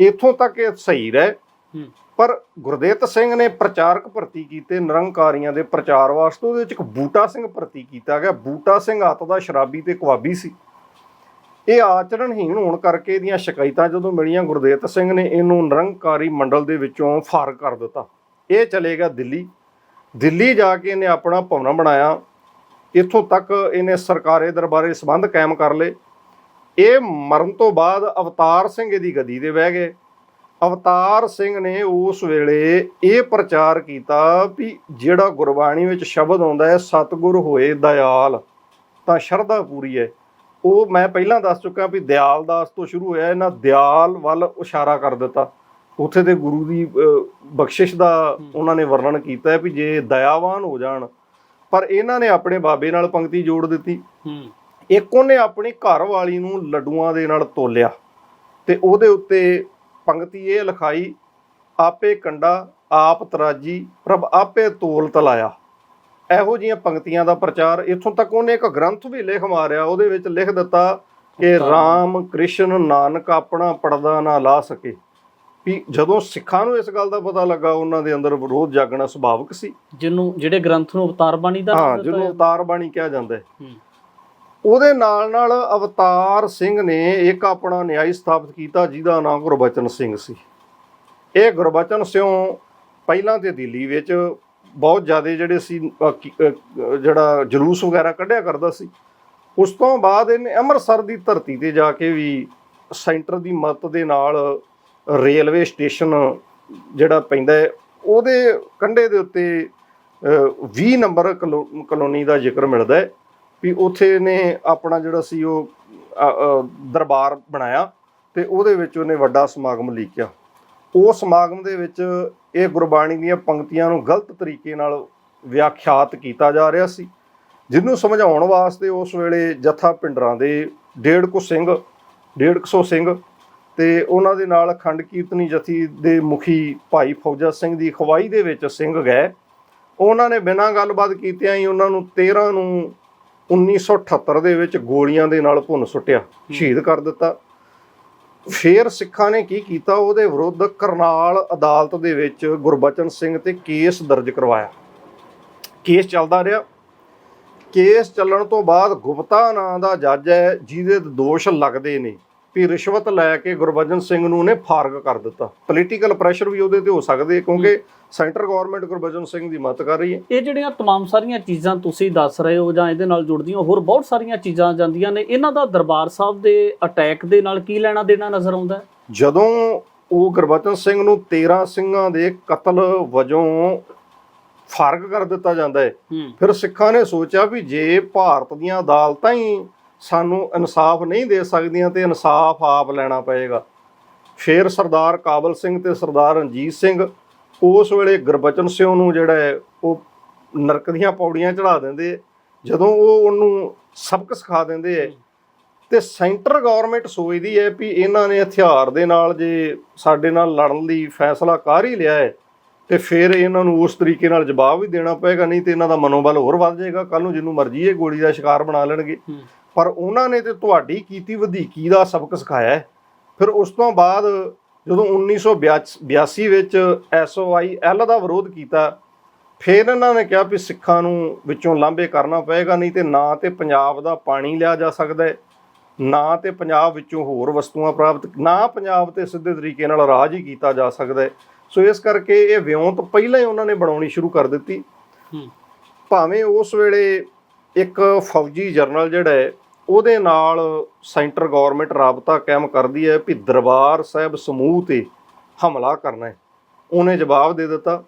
ਇੱਥੋਂ ਤੱਕ ਇਹ ਸਹੀ ਰਹੇ। ਹੂੰ। ਪਰ ਗੁਰਦੇਵ ਸਿੰਘ ਨੇ ਪ੍ਰਚਾਰਕ ਭਰਤੀ ਕੀਤੇ ਨਿਰੰਕਾਰੀਆਂ ਦੇ ਪ੍ਰਚਾਰ ਵਾਸਤੇ, ਉਹਦੇ ਵਿੱਚ ਇੱਕ ਬੂਟਾ ਸਿੰਘ ਭਰਤੀ ਕੀਤਾ ਗਿਆ। ਬੂਟਾ ਸਿੰਘ ਹੱਤ ਦਾ ਸ਼ਰਾਬੀ ਤੇ ਕਵਾਬੀ ਸੀ। ਇਹ ਆਚਰਣਹੀਣ ਹੋਣ ਕਰਕੇ ਇਹਦੀਆਂ ਸ਼ਿਕਾਇਤਾਂ ਜਦੋਂ ਮਿਲੀਆਂ, ਗੁਰਦੇਵ ਸਿੰਘ ਨੇ ਇਹਨੂੰ ਨਿਰੰਕਾਰੀ ਮੰਡਲ ਦੇ ਵਿੱਚੋਂ ਫਾਰਗ ਕਰ ਦਿੱਤਾ। ਇਹ ਚਲੇਗਾ ਦਿੱਲੀ। ਦਿੱਲੀ ਜਾ ਕੇ ਇਹਨੇ ਆਪਣਾ ਭਵਨ ਬਣਾਇਆ। ਇੱਥੋਂ ਤੱਕ ਇਹਨੇ ਸਰਕਾਰੀ ਦਰਬਾਰੇ ਸੰਬੰਧ ਕਾਇਮ ਕਰ ਲਏ। ਇਹ ਮਰਨ ਤੋਂ ਬਾਅਦ ਅਵਤਾਰ ਸਿੰਘ ਇਹਦੀ ਗੱਦੀ ਤੇ ਬਹਿ ਗਏ। ਅਵਤਾਰ ਸਿੰਘ ਨੇ ਉਸ ਵੇਲੇ ਇਹ ਪ੍ਰਚਾਰ ਕੀਤਾ ਵੀ ਜਿਹੜਾ ਗੁਰਬਾਣੀ ਵਿੱਚ ਸ਼ਬਦ ਆਉਂਦਾ ਹੈ ਸਤਿਗੁਰ ਹੋਏ ਦਇਆਲ ਤਾਂ ਸ਼ਰਧਾ ਪੂਰੀ ਹੈ। ਉਹ ਮੈਂ ਪਹਿਲਾਂ ਦੱਸ ਚੁੱਕਾ ਵੀ ਦਿਆਲ ਦਾਸ ਤੋਂ ਸ਼ੁਰੂ ਹੋਇਆ ਇਹਨਾਂ ਦਿਆਲ ਵੱਲ ਇਸ਼ਾਰਾ ਕਰ ਦਿੱਤਾ। ਉੱਥੇ ਦੇ ਗੁਰੂ ਦੀ ਬਖਸ਼ਿਸ਼ ਦਾ ਉਹਨਾਂ ਨੇ ਵਰਣਨ ਕੀਤਾ ਹੈ ਵੀ ਜੇ ਦਇਆਵਾਨ ਹੋ ਜਾਣ ਪਰ ਇਹਨਾਂ ਨੇ ਆਪਣੇ ਬਾਬੇ ਨਾਲ ਪੰਕਤੀ ਜੋੜ ਦਿੱਤੀ। ਇੱਕ ਉਹਨੇ ਆਪਣੀ ਘਰ ਵਾਲੀ ਨੂੰ ਲੱਡੂਆਂ ਦੇ ਨਾਲ ਤੋਲਿਆ ਤੇ ਉਹਦੇ ਉੱਤੇ ਪੰਕਤੀ ਇਹ ਲਿਖਾਈ ਆਪੇ ਕੰਡਾ ਆਪ ਤਰਾਜੀ ਪ੍ਰਭ ਆਪੇ ਤੋਲ ਤਲਾਇਆ। ਇਹੋ ਜੀਆਂ ਪੰਕਤੀਆਂ ਦਾ ਪ੍ਰਚਾਰ ਇੱਥੋਂ ਤੱਕ ਉਹਨੇ ਇੱਕ ਗ੍ਰੰਥ ਵੀ ਲਿਖ ਮਾਰਿਆ ਉਹਦੇ ਵਿੱਚ ਲਿਖ ਦਿੱਤਾ ਕਿ RAM ਕ੍ਰਿਸ਼ਨ ਨਾਨਕ ਆਪਣਾ ਪਰਦਾ ਨਾ ਲਾ ਸਕੇ। ਵੀ ਜਦੋਂ ਸਿੱਖਾਂ ਨੂੰ ਇਸ ਗੱਲ ਦਾ ਪਤਾ ਲੱਗਾ ਉਹਨਾਂ ਦੇ ਅੰਦਰ ਵਿਰੋਧ ਜਾਗਣਾ ਸੁਭਾਵਿਕ ਸੀ। ਜਿਹਨੂੰ ਜਿਹੜੇ ਗ੍ਰੰਥ ਨੂੰ ਅਵਤਾਰ ਬਾਣੀ ਦਾ ਹਾਂ ਜਿਹਨੂੰ। ਅਵਤਾਰ ਬਾਣੀ ਕਿਹਾ ਜਾਂਦਾ ਹੂੰ। ਉਹਦੇ ਨਾਲ ਨਾਲ ਅਵਤਾਰ ਸਿੰਘ ਨੇ ਇੱਕ ਆਪਣਾ ਨਿਆਈ ਸਥਾਪਿਤ ਕੀਤਾ ਜਿਹਦਾ ਨਾਮ ਗੁਰਬਚਨ ਸਿੰਘ ਸੀ। ਇਹ ਗੁਰਬਚਨ ਸਿੰਘ ਪਹਿਲਾਂ ਤੇ ਦਿੱਲੀ ਵਿੱਚ ਬਹੁਤ ਜ਼ਿਆਦਾ ਜਿਹੜੇ ਸੀ ਜਿਹੜਾ ਜਲੂਸ ਵਗੈਰਾ ਕੱਢਿਆ ਕਰਦਾ ਸੀ। ਉਸ ਤੋਂ ਬਾਅਦ ਇਹਨੇ ਅੰਮ੍ਰਿਤਸਰ ਦੀ ਧਰਤੀ ਤੇ ਜਾ ਕੇ ਵੀ ਸੈਂਟਰ ਦੀ ਮਦਦ ਦੇ ਨਾਲ ਰੇਲਵੇ ਸਟੇਸ਼ਨ ਜਿਹੜਾ ਪੈਂਦਾ ਹੈ ਉਹਦੇ ਕੰਢੇ ਦੇ ਉੱਤੇ ਅ, 20 ਨੰਬਰ ਕਲੋ- ਕਲੋਨੀ ਦਾ ਜ਼ਿਕਰ ਮਿਲਦਾ ਹੈ। ਵੀ ਉੱਥੇ ਨੇ ਆਪਣਾ ਜਿਹੜਾ ਸੀ ਉਹ ਦਰਬਾਰ ਬਣਾਇਆ ਤੇ ਉਹਦੇ ਵਿੱਚ ਉਹਨੇ ਵੱਡਾ ਸਮਾਗਮ ਲੀਕਿਆ। ਉਹ ਸਮਾਗਮ ਦੇ ਵਿੱਚ ਇਹ ਗੁਰਬਾਣੀ ਦੀਆਂ ਪੰਕਤੀਆਂ ਨੂੰ ਗਲਤ ਤਰੀਕੇ ਨਾਲ ਵਿਆਖਿਆਤ ਕੀਤਾ ਜਾ ਰਿਹਾ ਸੀ। ਜਿਹਨੂੰ ਸਮਝਾਉਣ ਵਾਸਤੇ ਉਸ ਵੇਲੇ ਜਥਾ ਪਿੰਡਰਾਂ ਦੇ ਡੇਢ ਕੁ ਸਿੰਘ, ਡੇਢ ਕੁ ਸੌ ਸਿੰਘ ਤੇ ਉਹਨਾਂ ਦੇ ਨਾਲ ਅਖੰਡ ਕੀਰਤਨੀ ਜਥੀ ਦੇ ਮੁਖੀ ਭਾਈ ਫੌਜਾ ਸਿੰਘ ਦੀ ਖਵਾਈ ਦੇ ਵਿੱਚ ਸਿੰਘ ਗਏ। ਉਹਨਾਂ ਨੇ ਬਿਨਾਂ ਗੱਲਬਾਤ ਕੀਤਿਆਂ ਹੀ ਉਹਨਾਂ ਨੂੰ 13 ਨੂੰ 1978 ਦੇ ਵਿੱਚ ਗੋਲੀਆਂ ਦੇ ਨਾਲ ਭੁੰਨ ਸੁੱਟਿਆ ਸ਼ਹੀਦ ਕਰ ਦਿੱਤਾ। ਫੇਰ ਸਿੱਖਾਂ ਨੇ ਕੀ ਕੀਤਾ? ਉਹਦੇ ਵਿਰੁੱਧ ਕਰਨਾਲ ਅਦਾਲਤ ਦੇ ਵਿੱਚ ਗੁਰਬਚਨ ਸਿੰਘ ਤੇ ਕੇਸ ਦਰਜ ਕਰਵਾਇਆ। ਕੇਸ ਚੱਲਦਾ ਰਿਹਾ। ਕੇਸ ਚੱਲਣ ਤੋਂ ਬਾਅਦ ਗੁਪਤਾ ਨਾਂ ਦਾ ਜੱਜ ਹੈ ਜਿਹਦੇ ਦੋਸ਼ ਲੱਗਦੇ ਨੇ। ਵੀ ਰਿਸ਼ਵਤ ਲੈ ਕੇ ਗੁਰਬਚਨ ਸਿੰਘ ਨੂੰ ਉਹਨੇ ਫਾਰਗ ਕਰ ਦਿੱਤਾ ਪੋਲੀਟੀਕਲ ਪ੍ਰੈਸ਼ਰ ਵੀ ਉਹਦੇ ਤੇ ਹੋ ਸਕਦੇ ਕਿਉਂਕਿ ਸੈਂਟਰ ਗਵਰਨਮੈਂਟ ਗੁਰਬਚਨ ਸਿੰਘ ਦੀ ਮਦਦ ਕਰ ਰਹੀ ਹੈ ਇਹ ਜਿਹੜੀਆਂ तमाम ਸਾਰੀਆਂ ਚੀਜ਼ਾਂ ਤੁਸੀਂ ਦੱਸ ਰਹੇ ਹੋ ਜਾਂ ਇਹਦੇ ਨਾਲ ਜੁੜਦੀਆਂ ਹੋਰ ਬਹੁਤ ਸਾਰੀਆਂ ਚੀਜ਼ਾਂ ਜਾਂਦੀਆਂ ਨੇ ਇਹਨਾਂ ਦਾ ਦਰਬਾਰ ਸਾਹਿਬ ਦੇ ਅਟੈਕ ਦੇ ਨਾਲ ਕੀ ਲੈਣਾ ਦੇਣਾ ਨਜ਼ਰ ਆਉਂਦਾ ਹੈ ਜਦੋਂ ਉਹ ਗੁਰਬਚਨ ਸਿੰਘ ਨੂੰ 13 ਸਿੰਘਾਂ ਦੇ ਕਤਲ ਵਜੋਂ ਫਰਕ ਕਰ ਦਿੱਤਾ ਜਾਂਦਾ ਹੈ ਹੂੰ ਫਿਰ ਸਿੱਖਾਂ ਨੇ ਸੋਚਿਆ ਵੀ ਜੇ ਭਾਰਤ ਦੀਆਂ ਅਦਾਲਤਾਂ ਹੀ ਸਾਨੂੰ ਇਨਸਾਫ ਨਹੀਂ ਦੇ ਸਕਦੀਆਂ ਤੇ ਇਨਸਾਫ ਆਪ ਲੈਣਾ ਪਏਗਾ। ਫਿਰ ਸਰਦਾਰ ਕਾਬਲ ਸਿੰਘ ਤੇ ਸਰਦਾਰ ਰਣਜੀਤ ਸਿੰਘ ਉਸ ਵੇਲੇ ਗੁਰਬਚਨ ਸਿੰਘ ਨੂੰ ਜਿਹੜਾ ਹੈ, ਉਹ ਨਰਕ ਦੀਆਂ ਪੌੜੀਆਂ ਚੜਾ ਦਿੰਦੇ ਜਦੋਂ ਉਹ ਉਹਨੂੰ ਸਬਕ ਸਿਖਾ ਦਿੰਦੇ ਹੈ ਤੇ ਸੈਂਟਰ ਗਵਰਨਮੈਂਟ ਸੋਚਦੀ ਹੈ ਵੀ ਇਹਨਾਂ ਨੇ ਹਥਿਆਰ ਦੇ ਨਾਲ ਜੇ ਸਾਡੇ ਨਾਲ ਲੜਨ ਲਈ ਫੈਸਲਾ ਕਰ ਹੀ ਲਿਆ ਹੈ, ਤੇ ਫਿਰ ਇਹਨਾਂ ਨੂੰ ਉਸ ਤਰੀਕੇ ਨਾਲ ਜਵਾਬ ਵੀ ਦੇਣਾ ਪਏਗਾ, ਨਹੀਂ ਤੇ ਇਹਨਾਂ ਦਾ ਮਨੋਬਲ ਹੋਰ ਵੱਧ ਜਾਏਗਾ। ਕੱਲ ਨੂੰ ਜਿਹਨੂੰ ਮਰਜ਼ੀ ਇਹ ਗੋਲੀ ਦਾ ਸ਼ਿਕਾਰ ਬਣਾ ਲੈਣਗੇ। ਪਰ ਉਹਨਾਂ ਨੇ ਤੇ ਤੁਹਾਡੀ ਕੀਤੀ ਵਧੀਕੀ ਦਾ ਸਬਕ ਸਿਖਾਇਆ। ਫਿਰ ਉਸ ਤੋਂ ਬਾਅਦ ਜਦੋਂ 1982 ਵਿੱਚ ਐਸਓਆਈਐਲ ਦਾ ਵਿਰੋਧ ਕੀਤਾ ਫਿਰ ਇਹਨਾਂ ਨੇ ਕਿਹਾ ਵੀ ਸਿੱਖਾਂ ਨੂੰ ਵਿੱਚੋਂ ਲਾਂਭੇ ਕਰਨਾ ਪਏਗਾ ਨਹੀਂ ਤੇ ਨਾ ਤੇ ਪੰਜਾਬ ਦਾ ਪਾਣੀ ਲਿਆ ਜਾ ਸਕਦਾ ਹੈ ਨਾ ਤੇ ਪੰਜਾਬ ਵਿੱਚੋਂ ਹੋਰ ਵਸਤੂਆਂ ਪ੍ਰਾਪਤ ਨਾ ਪੰਜਾਬ ਤੇ ਸਿੱਧੇ ਤਰੀਕੇ ਨਾਲ ਰਾਜ ਹੀ ਕੀਤਾ ਜਾ ਸਕਦਾ ਹੈ। ਸੋ ਇਸ ਕਰਕੇ ਇਹ ਵਿਉਂਤ ਪਹਿਲਾਂ ਹੀ ਉਹਨਾਂ ਨੇ ਬਣਾਉਣੀ ਸ਼ੁਰੂ ਕਰ ਦਿੱਤੀ। ਭਾਵੇਂ ਉਸ ਵੇਲੇ ਇੱਕ ਫੌਜੀ ਜਰਨਲ ਜਿਹੜਾ ਹੈ ਉਹਦੇ ਨਾਲ ਸੈਂਟਰ ਗਵਰਨਮੈਂਟ ਰਾਬਤਾ ਕਾਇਮ ਕਰਦੀ ਹੈ ਵੀ ਦਰਬਾਰ ਸਾਹਿਬ ਸਮੂਹ ਤੇ ਹਮਲਾ ਕਰਨਾ ਹੈ। ਉਹਨੇ ਜਵਾਬ ਦੇ ਦਿੱਤਾ।